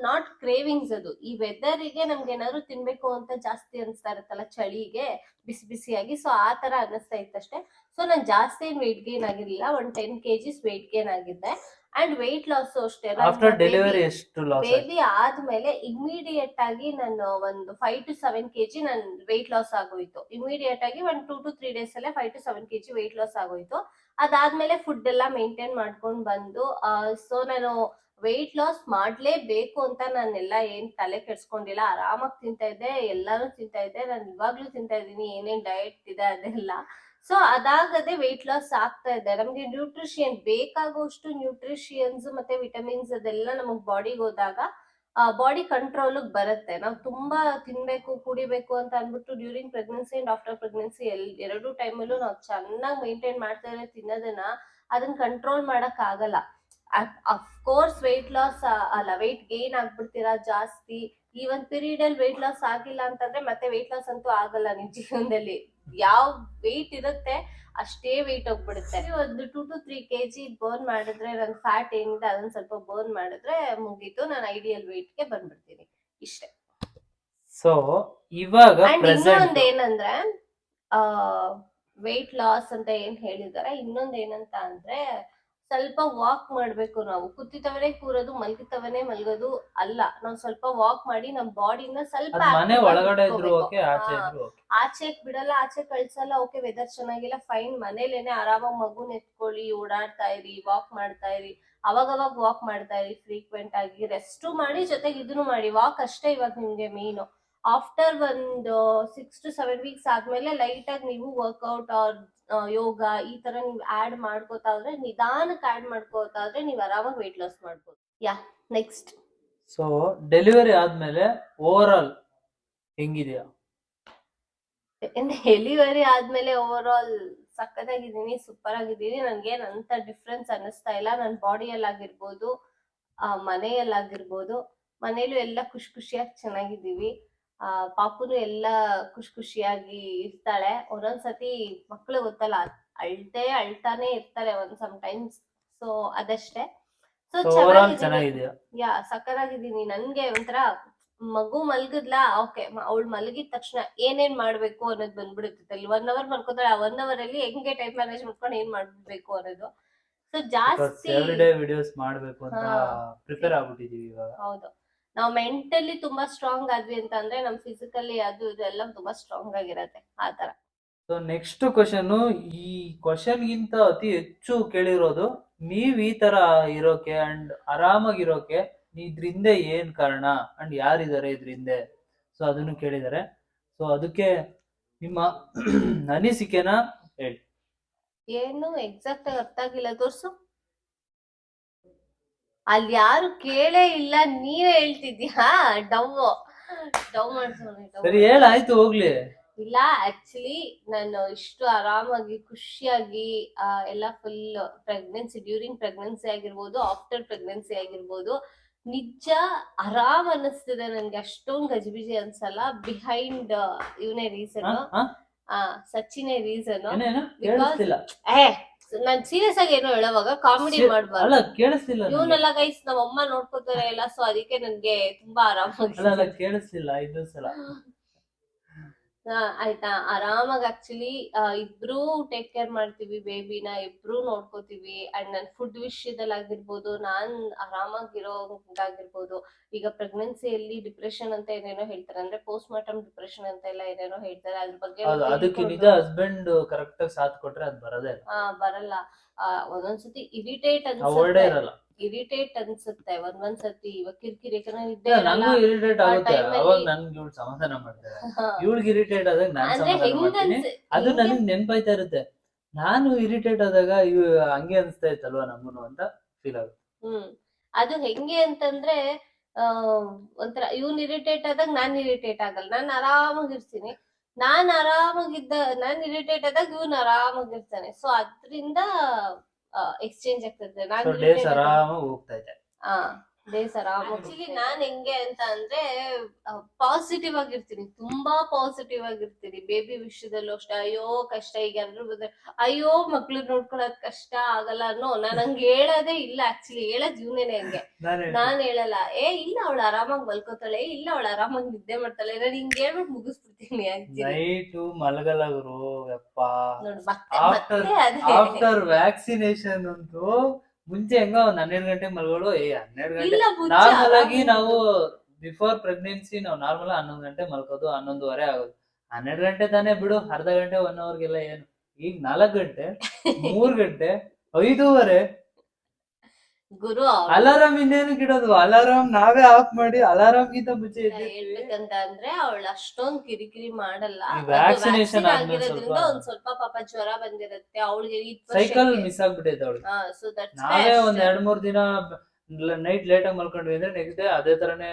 ನಾಟ್ ಕ್ರೇವಿಂಗ್ಸ್ ಅದು. ಈ ವೆದರ್ಗೆ ನಮ್ಗೆ ಏನಾದ್ರು ತಿನ್ಬೇಕು ಅಂತ ಜಾಸ್ತಿ ಅನಿಸ್ತಾ ಇರತ್ತಲ್ಲ ಚಳಿಗೆ ಬಿಸಿ ಬಿಸಿಯಾಗಿ ಸೊ ಆ ತರ ಅನ್ನಿಸ್ತಾ ಇತ್ತಷ್ಟೇ. ಸೊ ನಾನು ಜಾಸ್ತಿ ಏನ್ ವೆಯ್ಟ್ ಗೇನ್ ಆಗಿರ್ಲಿಲ್ಲ ಒಂದ್ ಟೆನ್ ಕೆಜಿಸ್ ವೆಯ್ಟ್ ಗೇನ್ ಆಗಿದ್ದೆ. ಅಂಡ್ ವೆಯ್ಟ್ ಲಾಸ್ ಅಷ್ಟೇ ಆಫ್ಟರ್ ಡೆಲಿವರಿ ಎಷ್ಟು ಲಾಸ್ ಬೇಬಿ ಆದ್ಮೇಲೆ ಇಮಿಡಿಯೇಟ್ ಆಗಿ ನಾನು ಒಂದು ಫೈವ್ ಟು ಸೆವೆನ್ ಕೆಜಿ ನನ್ ವೆಯ್ಟ್ ಲಾಸ್ ಆಗೋಯ್ತು. ಇಮಿಡಿಯೇಟ್ ಆಗಿ ಒಂದ್ ಟೂ ಟು ತ್ರೀ ಡೇಸ್ ಅಲ್ಲೇ five to seven KG weight loss ಆಗೋಯ್ತು. ಅದಾದ್ಮೇಲೆ ಫುಡ್ ಎಲ್ಲ ಮೇಂಟೈನ್ ಮಾಡ್ಕೊಂಡು ಬಂದು ಸೊ ನಾನು ವೆಯ್ಟ್ ಲಾಸ್ ಮಾಡ್ಲೇಬೇಕು ಅಂತ ನಾನೆಲ್ಲ ಏನ್ ತಲೆ ಕೆಡ್ಸ್ಕೊಂಡಿಲ್ಲ. ಆರಾಮಾಗಿ ತಿಂತಾ ಇದ್ದೆ ಎಲ್ಲಾನು ತಿಂತಾ ಇದ್ದೆ. ನಾನು ಇವಾಗ್ಲೂ ತಿಂತಾ ಇದ್ದೀನಿ ಏನೇನ್ ಡಯಟ್ ಇದೆ ಅದೆಲ್ಲ. ಸೊ ಅದಾಗದೆ ವೆಯ್ಟ್ ಲಾಸ್ ಆಗ್ತಾ ಇದೆ. ನಮ್ಗೆ ನ್ಯೂಟ್ರಿಷಿಯನ್ ಬೇಕಾಗುವಷ್ಟು ನ್ಯೂಟ್ರಿಷಿಯನ್ಸ್ ಮತ್ತೆ ವಿಟಮಿನ್ಸ್ ಅದೆಲ್ಲ ನಮಗ್ ಬಾಡಿಗೆ ಹೋದಾಗ ಬಾಡಿ ಕಂಟ್ರೋಲ್ ಬರುತ್ತೆ. ನಾವು ತುಂಬಾ ತಿನ್ಬೇಕು, ಕುಡಿಬೇಕು ಅಂತ ಅನ್ಬಿಟ್ಟು during pregnancy and after pregnancy L, ಎರಡು ಟೈಮಲ್ಲೂ ನಾವು ಚೆನ್ನಾಗಿ ಮೇಂಟೈನ್ ಮಾಡ್ತಾ ಇದ್ರೆ ತಿನ್ನೋದನ್ನ ಅದನ್ನ ಕಂಟ್ರೋಲ್ ಮಾಡಕ್ ಆಗಲ್ಲ. ಅಫ್ಕೋರ್ಸ್ ವೆಯ್ಟ್ ಲಾಸ್ ಅಲ್ಲ ವೆಯ್ಟ್ ಗೇನ್ ಆಗ್ಬಿಡ್ತೀರಾ ಜಾಸ್ತಿ. ಈ ಒಂದ್ ಪೀರಿಯಡ್ ಅಲ್ಲಿ ವೆಯ್ಟ್ ಲಾಸ್ ಆಗಿಲ್ಲ ಅಂತಂದ್ರೆ ಮತ್ತೆ ವೆಯ್ಟ್ ಲಾಸ್ ಅಂತೂ ಆಗಲ್ಲ ನಿಮ್ ಜೀವನದಲ್ಲಿ. ಯಾವ ವೆಯ್ಟ್ ಇರುತ್ತೆ ಅಷ್ಟೇ ವೆಯ್ಟ್ ಹೋಗ್ಬಿಡುತ್ತೆ. ಒಂದು two to three K G burn ಮಾಡಿದ್ರೆ ನನ್ ಫ್ಯಾಟ್ ಏನಿದೆ ಅದನ್ನ ಸ್ವಲ್ಪ ಬರ್ನ್ ಮಾಡಿದ್ರೆ ಮುಗೀತು. ನಾನು ಐಡಿಯಲ್ ವೆಯ್ಟ್ಗೆ ಬಂದ್ಬಿಡ್ತೀನಿ. ಇಷ್ಟೇ. ಸೊ ಇವಾಗ ಇನ್ನೊಂದ್ ಏನಂದ್ರೆ ಆ ವೆಯ್ಟ್ ಲಾಸ್ ಅಂತ ಏನ್ ಹೇಳಿದಾರೆ ಇನ್ನೊಂದ್ ಏನಂತ ಅಂದ್ರೆ ಸ್ವಲ್ಪ ವಾಕ್ ಮಾಡ್ಬೇಕು ನಾವು. ಕುತ್ತಿತವನೆ ಕೂರೋದು ಮಲಗಿತವನೆ ಮಲ್ಗೋದು ಅಲ್ಲ. ನಾವು ಸ್ವಲ್ಪ ವಾಕ್ ಮಾಡಿ ನಮ್ ಬಾಡಿನ ಸ್ವಲ್ಪ ಮನೆ ಒಳಗಡೆ ಇದ್ರು ಓಕೆ ಆಚೆ. ಇದ್ರು ಓಕೆ ಬಿಡಲ್ಲ ಆಚೆ ಕಳ್ಸಲ್ಲ ಓಕೆ ವೆದರ್ ಚೆನ್ನಾಗಿಲ್ಲ ಫೈನ್ ಮನೇಲೇನೆ ಆರಾಮಾಗಿ ಮಗುನ ಎತ್ಕೊಳ್ಳಿ ಓಡಾಡ್ತಾ ಇರಿ ವಾಕ್ ಮಾಡ್ತಾ ಇರಿ. ಅವಾಗ ಅವಾಗ ವಾಕ್ ಮಾಡ್ತಾ ಇರಿ ಫ್ರೀಕ್ವೆಂಟ್ ಆಗಿ. ರೆಸ್ಟ್ ಮಾಡಿ ಜೊತೆಗೆ ಇದನ್ನು ಮಾಡಿ. ವಾಕ್ ಅಷ್ಟೇ ಇವಾಗ ನಿಮ್ಗೆ ಮೇನ್ ಆಫ್ಟರ್ ಒಂದು ಸಿಕ್ಸ್ ಟು ಸೆವೆನ್ ವೀಕ್ಸ್ ಆದ್ಮೇಲೆ ಲೈಟ್ ಆಗಿ ನೀವು ವರ್ಕೌಟ್ ಆರ್ ಯೋಗ ಈ ತರ ನೀವು ಆಡ್ ಮಾಡ್ಕೋತಾ ಹೋದ್ರೆ ನಿಧಾನಕ್ಕೆ ಆಡ್ ಮಾಡ್ಕೋತಾ ಹೋದ್ರೆ ನೀವು ಆರಾಮಾಗಿ ವೆಯ್ಟ್ ಲಾಸ್ ಮಾಡ್ಬೋದು. ಯಾ ನೆಕ್ಸ್ಟ್ ಸೊ ಡೆಲಿವರಿ ಆದ್ಮೇಲೆ ಓವರ್ ಆಲ್ ಹೆಂಗಿದ್ಯಾ ಡೆಲಿವರಿ ಆದ್ಮೇಲೆ ಓವರ್ ಆಲ್ ಸಕ್ಕತ್ತಾಗಿದ್ದೀನಿ ಸೂಪರ್ ಆಗಿದ್ದೀನಿ ನನ್ಗೇನ್ ಅಂತ ಡಿಫ್ರೆನ್ಸ್ ಅನ್ನಿಸ್ತಾ ಇಲ್ಲ. ನನ್ನ ಬಾಡಿಯಲ್ಲಾಗಿರ್ಬೋದು ಮನೆಯಲ್ಲಾಗಿರ್ಬೋದು. ಮನೇಲೂ ಎಲ್ಲ ಖುಷಿ ಖುಷಿಯಾಗಿ ಚೆನ್ನಾಗಿದ್ದೀವಿ. ಆ ಪಾಪುನು ಎಲ್ಲ ಖುಷಿ ಖುಷಿಯಾಗಿ ಇರ್ತಾಳೆ. ಒಂದೊಂದ್ಸತಿ ಮಕ್ಳು ಗೊತ್ತಲ್ಲ ಅಳ್ತೆ ಅಳ್ತಾನೆ ಇರ್ತಾರೆ ಒಂದ್ ಸಮ್ ಟೈಮ್ಸ್ ಸೊ ಅದಷ್ಟೇ ಸೊ ಚೆನ್ನಾಗಿದ್ದೀನಿ. ಯಾ ಸಕ್ಕತ್ತಾಗಿದ್ದೀನಿ. ನನ್ಗೆ ಒಂಥರ ಮಗು ಮಲ್ಗದ್ಲಾ? ಓಕೆ ಅವಳು ಮಲಗಿದ ತಕ್ಷಣ ಏನೇನ್ ಮಾಡ್ಬೇಕು ಅನ್ನೋದು ಬಂದ್ಬಿಡುತ್ತೆ ಅಲ್ಲಿ ಒನ್ ಅವರ್ ಮಲ್ಕೋತಾಳೆ ಆ ಒನ್ ಅವರ್ ಅಲ್ಲಿ ಹೆಂಗೆ ಟೈಮ್ ಮ್ಯಾನೇಜ್ ಮಾಡ್ಕೊಂಡು ಏನ್ ಮಾಡ್ಬೇಕು ಅನ್ನೋದು. ಸೊ ಜಾಸ್ತಿ ವಿಡಿಯೋಸ್ ಮಾಡ್ಬೇಕು ಅಂತ. ಪ್ರಿಪೇರ್ ಆಗ್ಬಿಟ್ಟಿದೀವಿ ಇವಾಗ. ಹೌದು. ನಾವು ಮೆಂಟಲಿ ತುಂಬಾ ಸ್ಟ್ರಾಂಗ್ ಆದ್ವಿ ಅಂತ ಅಂದ್ರೆ ನಮ್ ಫಿಸಿಕಲಿ ಅದು ಇದು ಎಲ್ಲ ತುಂಬಾ ಸ್ಟ್ರಾಂಗ್ ಆಗಿರತ್ತೆ ಆ ತರ ಸೊ ನೆಕ್ಸ್ಟ್ ಕ್ವಶನ್ ಈ ಕ್ವಶನ್ ಗಿಂತ ಅತಿ ಹೆಚ್ಚು ಕೇಳಿರೋದು ನೀವ್ ಈ ತರ ಇರೋಕೆ ಅಂಡ್ ಆರಾಮಾಗಿರೋಕೆ ಇದ್ರಿಂದ ಏನ್ ಕಾರಣ ಅಂಡ್ ಯಾರಿದ್ದಾರೆ ಇದ್ರಿಂದ? ಸೊ ಅದನ್ನು ಕೇಳಿದ್ದಾರೆ ಸೊ ಅದಕ್ಕೆ ನಿಮ್ಮ ಅನಿಸಿಕೆನ ಹೇಳಿ. ಏನು ಎಕ್ಸಾಕ್ಟ್ ಆಗಿ ಅರ್ಥ ಆಗಿಲ್ಲ ತೋರ್ಸು. ಅಲ್ಲಿ ಯಾರು ಕೇಳೇ ಇಲ್ಲ ನೀವೇ ಹೇಳ್ತಿದ್ಯಾ ಡವ್ ಡವ್ ಸರಿ ಹೇಳ ಆಯ್ತು ಹೋಗ್ಲಿ. ಇಲ್ಲ ಆಕ್ಚುಲಿ ನಾನು ಇಷ್ಟು ಆರಾಮಾಗಿ ಖುಷಿಯಾಗಿ ಎಲ್ಲ ಫುಲ್ ಪ್ರೆಗ್ನೆನ್ಸಿ ಡ್ಯೂರಿಂಗ್ ಪ್ರೆಗ್ನೆನ್ಸಿ ಆಗಿರ್ಬೋದು ಆಫ್ಟರ್ ಪ್ರೆಗ್ನೆನ್ಸಿ ಆಗಿರ್ಬೋದು ನಿಜ ಆರಾಮ್ ಅನ್ನಿಸ್ತಿದೆ ನನ್ಗೆ. ಅಷ್ಟೊಂದು ಗಜಿಬಿಜಿ ಅನ್ಸಲ್ಲ. ಬಿಹೈಂಡ್ ಇವನೇ ರೀಸನ್ ಸಚಿನೇ ರೀಸನ್ ಬಿಕಾಸ್ ಏ ನಾನ್ ಸೀರಿಯಸ್ ಆಗಿ ಏನೋ ಹೇಳುವಾಗ ಕಾಮಿಡಿ ಅಲ್ಲ ಮಾಡ್ಬಾರ್ದು ಕೇಳಿಸ್ತಿಲ್ಲ ನನಗೆ. ಇವನೆಲ್ಲ ಗೈಸ್ ನಮ್ಮ ಅಮ್ಮ ನೋಡ್ಕೋತಾರೆ ಎಲ್ಲ ಸೊ ಅದಕ್ಕೆ ನನ್ಗೆ ತುಂಬಾ ಆರಾಮಾಗಿ ಅಲ್ಲ ಅಲ್ಲ ಕೇಳಿಸ್ತಿಲ್ಲ ಐದು ಸಲ ಆ, ಆಯ್ತಾ? ಆರಾಮಾಗಿ ಆಕ್ಚುಲಿ ಇಬ್ರು ಟೇಕ್ ಕೇರ್ ಮಾಡ್ತೀವಿ ಬೇಬಿನ ಇಬ್ರು ನೋಡ್ಕೋತೀವಿ. ಅಂಡ್ ನನ್ ಫುಡ್ ವಿಷಯದಲ್ಲಿ ಆಗಿರ್ಬೋದು ನಾನ್ ಆರಾಮಾಗಿರೋದಾಗಿರ್ಬೋದು ಈಗ ಪ್ರೆಗ್ನೆನ್ಸಿಯಲ್ಲಿ ಡಿಪ್ರೆಷನ್ ಅಂತ ಏನೇನೋ ಹೇಳ್ತಾರೆ. ಅಂದ್ರೆ ಪೋಸ್ಟ್ ಮಾರ್ಟಮ್ ಡಿಪ್ರೆಷನ್ ಅಂತ ಎಲ್ಲ ಏನೇನೋ ಹೇಳ್ತಾರೆ. ಅದ್ರ ಬಗ್ಗೆ ಅದಕ್ಕೆ ನಿಜ ಹಸ್ಬೆಂಡ್ ಕರೆಕ್ಟ್ ಆಗಿ ಸಾಥ್ ಕೊಟ್ರೆ ಅದ್ ಬರೋದೇ ಬರಲ್ಲ. ಆ, ಒಂದೊಂದ್ಸತಿ ಇರಿಟೇಟ್ ಅನ್ಸುತ್ತೆ. ಇರಿಟೇಟ್ ಅನ್ಸುತ್ತೆ. ಒಂದೊಂದ್ಸತಿ ಇವಾಗ ಕಿರಿಕಿರಿ ಯಾಕಂದ್ರೆ ನಿದ್ದೆ ಇಲ್ಲ, ಇರಲ್ಲ. ನಂಗೂ ಇರಿಟೇಟ್ ಆ ಆಗುತ್ತೆ. time ಅಲ್ಲಿ- ಅವಾಗ ನನ್ಗೆ ಇವಳು ಸಮಾಧಾನ ಮಾಡ್ತಾರೆ. ಹಾ. ಇವಳಿಗೆ ಇರಿಟೇಟ್ ಆದಾಗ ನಾನ್ ಅಂದ್ರೆ ಸಮಾಧಾನ ಹೆಂಗ್ ಮಾಡ್ತೀನಿ. ಅನ್ಸ- ಅದು ಹೆಂಗೆ- ನನಗ್ ನೆನ್ಪಾಯ್ತಾ ಇರುತ್ತೆ. ನಾನು ಇರಿಟೇಟ್ ಆದಾಗ ಇವ್ ಹಂಗೆ ಅನ್ಸ್ತಾ ಇತ್ತಲ್ವಾ ನಮ್ಮನು ಅಂತ ಫೀಲ್ ಆಗುತ್ತೆ. ಹ್ಮ್. ಅದು ಹೆಂಗೆ ಅಂತಂದ್ರೆ ಆ ಒಂಥರ ಇವ್ನ್ ಇರಿಟೇಟ್ ಆದಾಗ ನಾನ್ ಇರಿಟೇಟ್ ಆಗಲ್ಲ. ನಾನ್ ಆರಾಮಾಗಿರ್ತೀನಿ ನಾನ್ ಆರಾಮಾಗಿದ್ದ ನಾನ್ ಇರಿಟೇಟ್ ಆದಾಗ ಇವ್ನ್ ಆರಾಮಾಗಿರ್ತಾನೆ ಸೊ ಅದ್ರಿಂದ ಎಕ್ಸ್ಚೇಂಜ್ ಆಗ್ತದೆ. ನಾನು ಸೊ ಡೇಸ್ ಆರಾಮಾಗಿ ಹೋಗ್ತಾ ಇದೆ ಆರಾಮ ಆಕ್ಚುಲಿ ನಾನ್ ಹೆಂಗೆ ಅಂತ ಅಂದ್ರೆ ಪಾಸಿಟಿವ್ ಆಗಿರ್ತೀನಿ. ತುಂಬಾ ಪಾಸಿಟಿವ್ ಆಗಿರ್ತೀನಿ. ಬೇಬಿ ವಿಷಯದಲ್ಲೂ ಅಷ್ಟೇ. ಅಯ್ಯೋ ಕಷ್ಟ. ಈಗ ಎಲ್ರು ಬಂದ್ರೆ ಅಯ್ಯೋ ಮಕ್ಳು ನೋಡ್ಕೊಳಕ್ ಕಷ್ಟ ಆಗಲ್ಲ ಅನ್ನೋ ನಾನ್ ಹಂಗ್ ಹೇಳೋದೇ ಇಲ್ಲ. ಆಕ್ಚುಲಿ ಹೇಳೋ ಜೀವನನೇ ಹಂಗೆ. ನಾನ್ ಹೇಳಲ್ಲ. ಏ ಇಲ್ಲ ಅವಳು ಆರಾಮಾಗಿ ಮಲ್ಕೋತಾಳೆ. ಇಲ್ಲ ಅವಳು ಆರಾಮಾಗಿ ನಿದ್ದೆ ಮಾಡ್ತಾಳೆ. ನಾನು ಹಿಂಗ್ ಹೇಳ್ಬಿಟ್ಟು ಮುಗಿಸ್ಬಿಡ್ತೀನಿ ನೈಟು ಮಲಗಲ್ಲ ಗುರು ಯಪ್ಪ. ಆಫ್ಟರ್ ವ್ಯಾಕ್ಸಿನೇಷನ್ ಅಂತೂ ಮುಂಚೆ ಹೆಂಗ ಒಂದ್ ಹನ್ನೆರಡು ಗಂಟೆ ಮಲ್ಗೋಳು ಏ ಹನ್ನೆರಡು ಗಂಟೆ. ಇಲ್ಲ ನಾರ್ಮಲ್ ಆಗಿ ನಾವು ಬಿಫೋರ್ ಪ್ರೆಗ್ನೆನ್ಸಿ ನಾವು ನಾರ್ಮಲ್ ಹನ್ನೊಂದು ಗಂಟೆ ಮಲ್ಕೋದು ಹನ್ನೊಂದುವರೆ ಆಗೋದು. ಹನ್ನೆರಡು ಗಂಟೆ ತಾನೇ ಬಿಡು ಅರ್ಧ ಗಂಟೆ ಒನ್ ಅವರ್ಗೆಲ್ಲ ಏನು. ಈಗ ನಾಲ್ಕು ಗಂಟೆ ಮೂರ್ ಗಂಟೆ ಐದೂವರೆ ಗುರು ಅಲಾರಾಮ್ ಇನ್ನೇನಕ್ಕೆ ಇಡೋದು ಅಲಾರಾಮ್ ನಾವೇ ಆಫ್ ಮಾಡಿ ಅಲಾರಾಮ್ ಗಿಂತ ಮುಂಚೆ. ಹೇಳ್ಬೇಕಂತ ಅಂದ್ರೆ ಅವಳು ಅಷ್ಟೊಂದ್ ಕಿರಿಕಿರಿ ಮಾಡಲ್ಲ. ವ್ಯಾಕ್ಸಿನೇಷನ್ ಆಗಿರೋದ್ರಿಂದ ಒಂದ್ ಸ್ವಲ್ಪ ಪಾಪ ಜ್ವರ ಬಂದಿರುತ್ತೆ. ಅವಳಿಗೆ ಸೈಕಲ್ ಮಿಸ್ ಆಗ್ಬಿಟ್ಟೈತೆ ಅವಳು ನಾವೇ ಒಂದ್ ಎರಡ್ ಮೂರ್ ದಿನ ನೈಟ್ ಲೇಟ್ ಆಗಿ ಮಲ್ಕೊಂಡ್ವಿ ಅಂದ್ರೆ ನೆಕ್ಸ್ಟ್ ಡೇ ಅದೇ ತರನೇ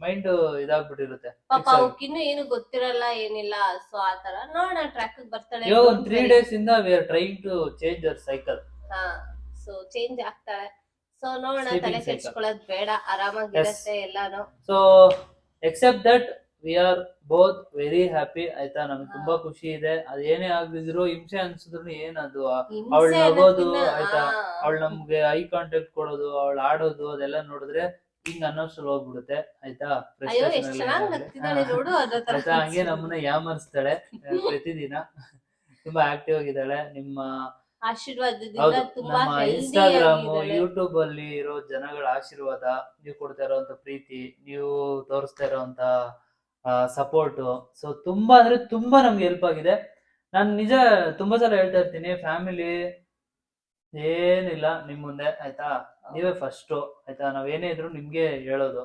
ಮೈಂಡ್ ಇದಾಗ್ಬಿಟ್ಟಿರುತ್ತೆ. ಪಾಪ. ಅವಕ್ಕಿನ್ನೂ ಏನು ಗೊತ್ತಿರಲ್ಲ ಏನಿಲ್ಲ. ಸೊ ಆತರ ನೋಡೋಣ ಟ್ರ್ಯಾಕ್ ಬರ್ತಾಳೆ ಇವಾಗ ಒಂದ್ ತ್ರೀ ಡೇಸ್ ಇಂದ we are trying to change our cycle ಹಾ. ಚೇಂಜ್ ಆಗ್ತಾಳೆ ಸೊ ನೋಡೋಣ ತಲೆ ಕೆಡ್ಸ್ಕೊಳ್ಳೋದು ಬೇಡ ಆರಾಮಾಗಿರುತ್ತೆ ಎಲ್ಲಾನು. So except that we are both very happy ಆಯ್ತಾ? ನಮ್ಗೆ ತುಂಬಾ ಖುಷಿ ಇದೆ. ಅದ್ ಏನೇ ಆಗ್ದಿದ್ರು ಹಿಂಸೆ ಅನ್ಸಿದ್ರು ಏನದು ಅವಳು ನಗೋದು ಆಯ್ತಾ? ಅವಳು ನಮ್ಗೆ ಐ ಕಾಂಟ್ಯಾಕ್ಟ್ ಕೊಡೋದು ಅವಳು ಆಡೋದು ಅದೆಲ್ಲ ನೋಡಿದ್ರೆ ಹಿಂಗ್ ಅನ್ನೋಷ್ಟ್ರಲ್ಲಿ ಹೋಗ್ಬಿಡುತ್ತೆ ಆಯ್ತಾ? ಆಯ್ತಾ? ಹಂಗೆ ನಮ್ಮನ್ನ ಯಾಮರ್ಸ್ತಾಳೆ ಪ್ರತಿದಿನ. ತುಂಬಾ ಆಕ್ಟಿವ್ ಆಗಿದ್ದಾಳೆ. ನಿಮ್ಮ ಆಶೀರ್ವಾದದಿಂದ ಹೌದು ತುಂಬಾ ನಮ್ಮ ಇನ್ಸ್ಟಾಗ್ರಾಮ್ ಯೂಟ್ಯೂಬ್ ಅಲ್ಲಿ ಇರೋ ಜನಗಳ ಆಶೀರ್ವಾದ ನೀವು ಕೊಡ್ತಾ ಇರೋಂತ ಪ್ರೀತಿ ನೀವು ತೋರಿಸ್ತಾ ಇರೋಂತ ಸಪೋರ್ಟ್ ಸೊ ತುಂಬಾ ಅಂದ್ರೆ ತುಂಬಾ ನಮ್ಗೆ ಹೆಲ್ಪ್ ಆಗಿದೆ. ನಾನು ನಿಜ ತುಂಬಾ ಸಲ ಹೇಳ್ತಾ ಇರ್ತೀನಿ ಫ್ಯಾಮಿಲಿ ಏನಿಲ್ಲ ನಿಮ್ ಮುಂದೆ ಆಯ್ತಾ? ನೀವೇ ಫಸ್ಟ್ ಆಯ್ತಾ? ನಾವ್ ಏನೇ ಇದ್ರು ನಿಮ್ಗೆ ಹೇಳೋದು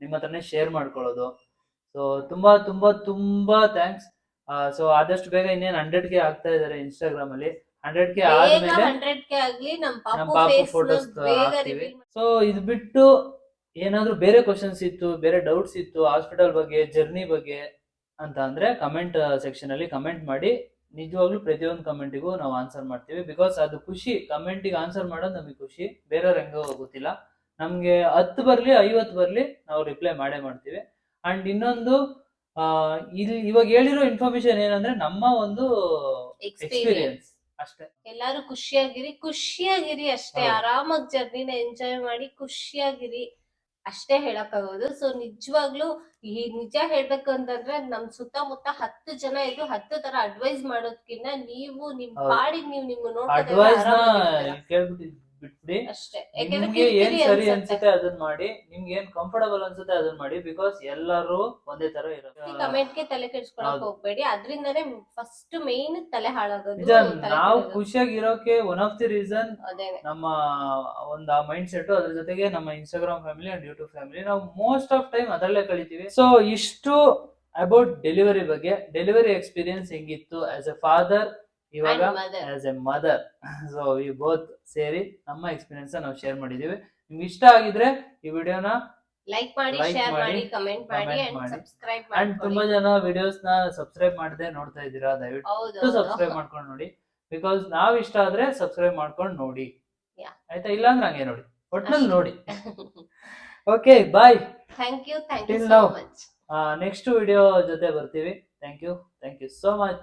ನಿಮ್ಮ ಹತ್ರನೇ ಶೇರ್ ಮಾಡ್ಕೊಳ್ಳೋದು. ಸೊ ತುಂಬಾ ತುಂಬಾ ತುಂಬಾ ಥ್ಯಾಂಕ್ಸ್ ಸೊ ಆದಷ್ಟು ಬೇಗ ಇನ್ನೇನ್ ಹಂಡ್ರೆಡ್ಗೆ ಆಗ್ತಾ ಇದಾರೆ ಇನ್ಸ್ಟಾಗ್ರಾಮ್ ಅಲ್ಲಿ. ಹಂಡ್ರೆಡ್ ಕೆ ಆದ್ಮೇಲೆ ನಮ್ ಪಾಪು ಹಾಕ್ತೀವಿ. ಸೊ ಇದು ಬಿಟ್ಟು ಏನಾದ್ರೂ ಬೇರೆ ಕ್ವಶನ್ಸ್ ಇತ್ತು ಬೇರೆ ಡೌಟ್ಸ್ ಇತ್ತು ಹಾಸ್ಪಿಟಲ್ ಬಗ್ಗೆ ಜರ್ನಿ ಬಗ್ಗೆ ಅಂತ ಅಂದ್ರೆ ಕಮೆಂಟ್ ಸೆಕ್ಷನ್ ಅಲ್ಲಿ ಕಮೆಂಟ್ ಮಾಡಿ. ನಿಜವಾಗ್ಲೂ ಪ್ರತಿಯೊಂದು ಕಮೆಂಟಿಗೂ ನಾವು ಆನ್ಸರ್ ಮಾಡ್ತೀವಿ. ಬಿಕಾಸ್ ಅದು ಖುಷಿ ಕಮೆಂಟಿಗೆ ಆನ್ಸರ್ ಮಾಡೋದು ನಮಗೆ ಖುಷಿ. ಬೇರೆಯವ್ರ ಹೆಂಗೋ ಗೊತ್ತಿಲ್ಲ. ನಮ್ಗೆ ಹತ್ತು ಬರ್ಲಿ ಐವತ್ತು ಬರ್ಲಿ ನಾವು ರಿಪ್ಲೈ ಮಾಡೇ ಮಾಡ್ತೀವಿ. ಅಂಡ್ ಇನ್ನೊಂದು ಇಲ್ಲಿ ಇವಾಗ ಹೇಳಿರೋ ಇನ್ಫಾರ್ಮೇಶನ್ ಏನಂದ್ರೆ ನಮ್ಮ ಒಂದು ಎಕ್ಸ್ಪೀರಿಯನ್ಸ್ ಅಷ್ಟೇ. ಎಲ್ಲಾರು ಖುಷಿಯಾಗಿರಿ ಖುಷಿಯಾಗಿರಿ ಅಷ್ಟೇ. ಆರಾಮಾಗಿ ಜರ್ನಿನ ಎಂಜಾಯ್ ಮಾಡಿ ಖುಷಿಯಾಗಿರಿ. ಅಷ್ಟೇ ಹೇಳಕ್ಕಾಗೋದು. ಸೊ ನಿಜವಾಗ್ಲೂ ಈ ನಿಜ ಹೇಳ್ಬೇಕು ಅಂತಂದ್ರೆ ನಮ್ ಸುತ್ತಮುತ್ತ ಹತ್ತು ಜನ ಇದ್ದು ಹತ್ತು ತರ ಅಡ್ವೈಸ್ ಮಾಡೋದ್ಕಿಂತ ನೀವು ನಿಮ್. ಪಾಡಿಗೆ ನೀವು ನಿಮ್ಮ ನೋಡ್ತಾ ಬಿಟ್ಬಿಡಿ ಅಷ್ಟೇ ಯಾಕಂದ್ರೆ ನಿಮ್ಗೆ ಏನ್ ಕಿರಿಕಿರಿ ಸರಿ ಅನ್ಸತ್ತೆ. ಅನ್ಸುತ್ತೆ ಅದನ್ನ ಮಾಡಿ ನಿಮ್ಗೆ ಏನ್ ಕಂಫರ್ಟಬಲ್ ಅನ್ಸುತ್ತೆ ಅದನ್ನ ಮಾಡಿ ಬಿಕಾಸ್ ಎಲ್ಲರೂ ಒಂದೇ ತರ ಇರೋದು ಕಮೆಂಟ್ಗೆ ತಲೆ ಕೆಡ್ಸ್ಕೊಳಕ್ ಹೌದು. ಹೋಗ್ಬೇಡಿ ಅದ್ರಿಂದಾನೇ ಫಸ್ಟ್ ಮೇನ್ ತಲೆ ಹಾಳಾಗೋದು ನಿಜ ತಲೆ ನಾವು ಕೆಡೋದು. ಖುಷಿಯಾಗಿ ಇರೋಕೆ ಒನ್ ಆಫ್ ದಿ ರೀಸನ್ ಅದೇನೆ ನಮ್ಮ ಒಂದು ಆ ಮೈಂಡ್ ಸೆಟ್ ಅದ್ರ ಜೊತೆಗೆ ನಮ್ಮ Instagram family and YouTube family ನಾವು ಮೋಸ್ಟ್ ಆಫ್ ಟೈಮ್ ಅದರಲ್ಲೇ ಕಳಿತೀವಿ ಸೊ ಇಷ್ಟು ಅಬೌಟ್ ಡೆಲಿವರಿ ಬಗ್ಗೆ ಡೆಲಿವರಿ ಎಕ್ಸ್ಪೀರಿಯನ್ಸ್ ಹೆಂಗಿತ್ತು ಆಸ್ ಎ ಫಾದರ್ ಇವಾಗ. ಆಸ್ ಎ ಮದರ್ ಸೊ ಈ ಬೋತ್ ಸೇರಿ ನಮ್ಮ ಎಕ್ಸ್ಪೀರಿಯನ್ಸ್ ನಾವು ಶೇರ್ ಮಾಡಿದೀವಿ ನಿಮ್ಗೆ ಇಷ್ಟ ಆಗಿದ್ರೆ ಈ ವಿಡಿಯೋನ ಲೈಕ್ ಮಾಡಿ ಶೇರ್ ಮಾಡಿ, ಕಮೆಂಟ್ ಮಾಡಿ ಅಂಡ್ ಸಬ್ಸ್ಕ್ರೈಬ್ ಮಾಡಿ. ಅಂಡ್ ತುಂಬಾ ಜನ ವಿಡಿಯೋಸ್ನ ಸಬ್ಸ್ಕ್ರೈಬ್ ಮಾಡದೆ ನೋಡ್ತಾ ಇದ್ದೀರಾ? ದಯವಿಟ್ಟು ಸಬ್ಸ್ಕ್ರೈಬ್ ಮಾಡ್ಕೊಂಡು ನೋಡಿ. ಬಿಕಾಸ್ ನಾವ್ ಇಷ್ಟ ಆದ್ರೆ ಸಬ್ಸ್ಕ್ರೈಬ್ ಮಾಡ್ಕೊಂಡು ನೋಡಿ. ಆಯ್ತಾ? ಇಲ್ಲ ಅಂದ್ರೆ ಹಂಗೆ ನೋಡಿ. ಒಟ್ನಲ್ಲಿ ನೋಡಿ. Okay bye thank you thank you so. Much next video ಜೊತೆ ಬರ್ತೀವಿ. Thank you thank you so much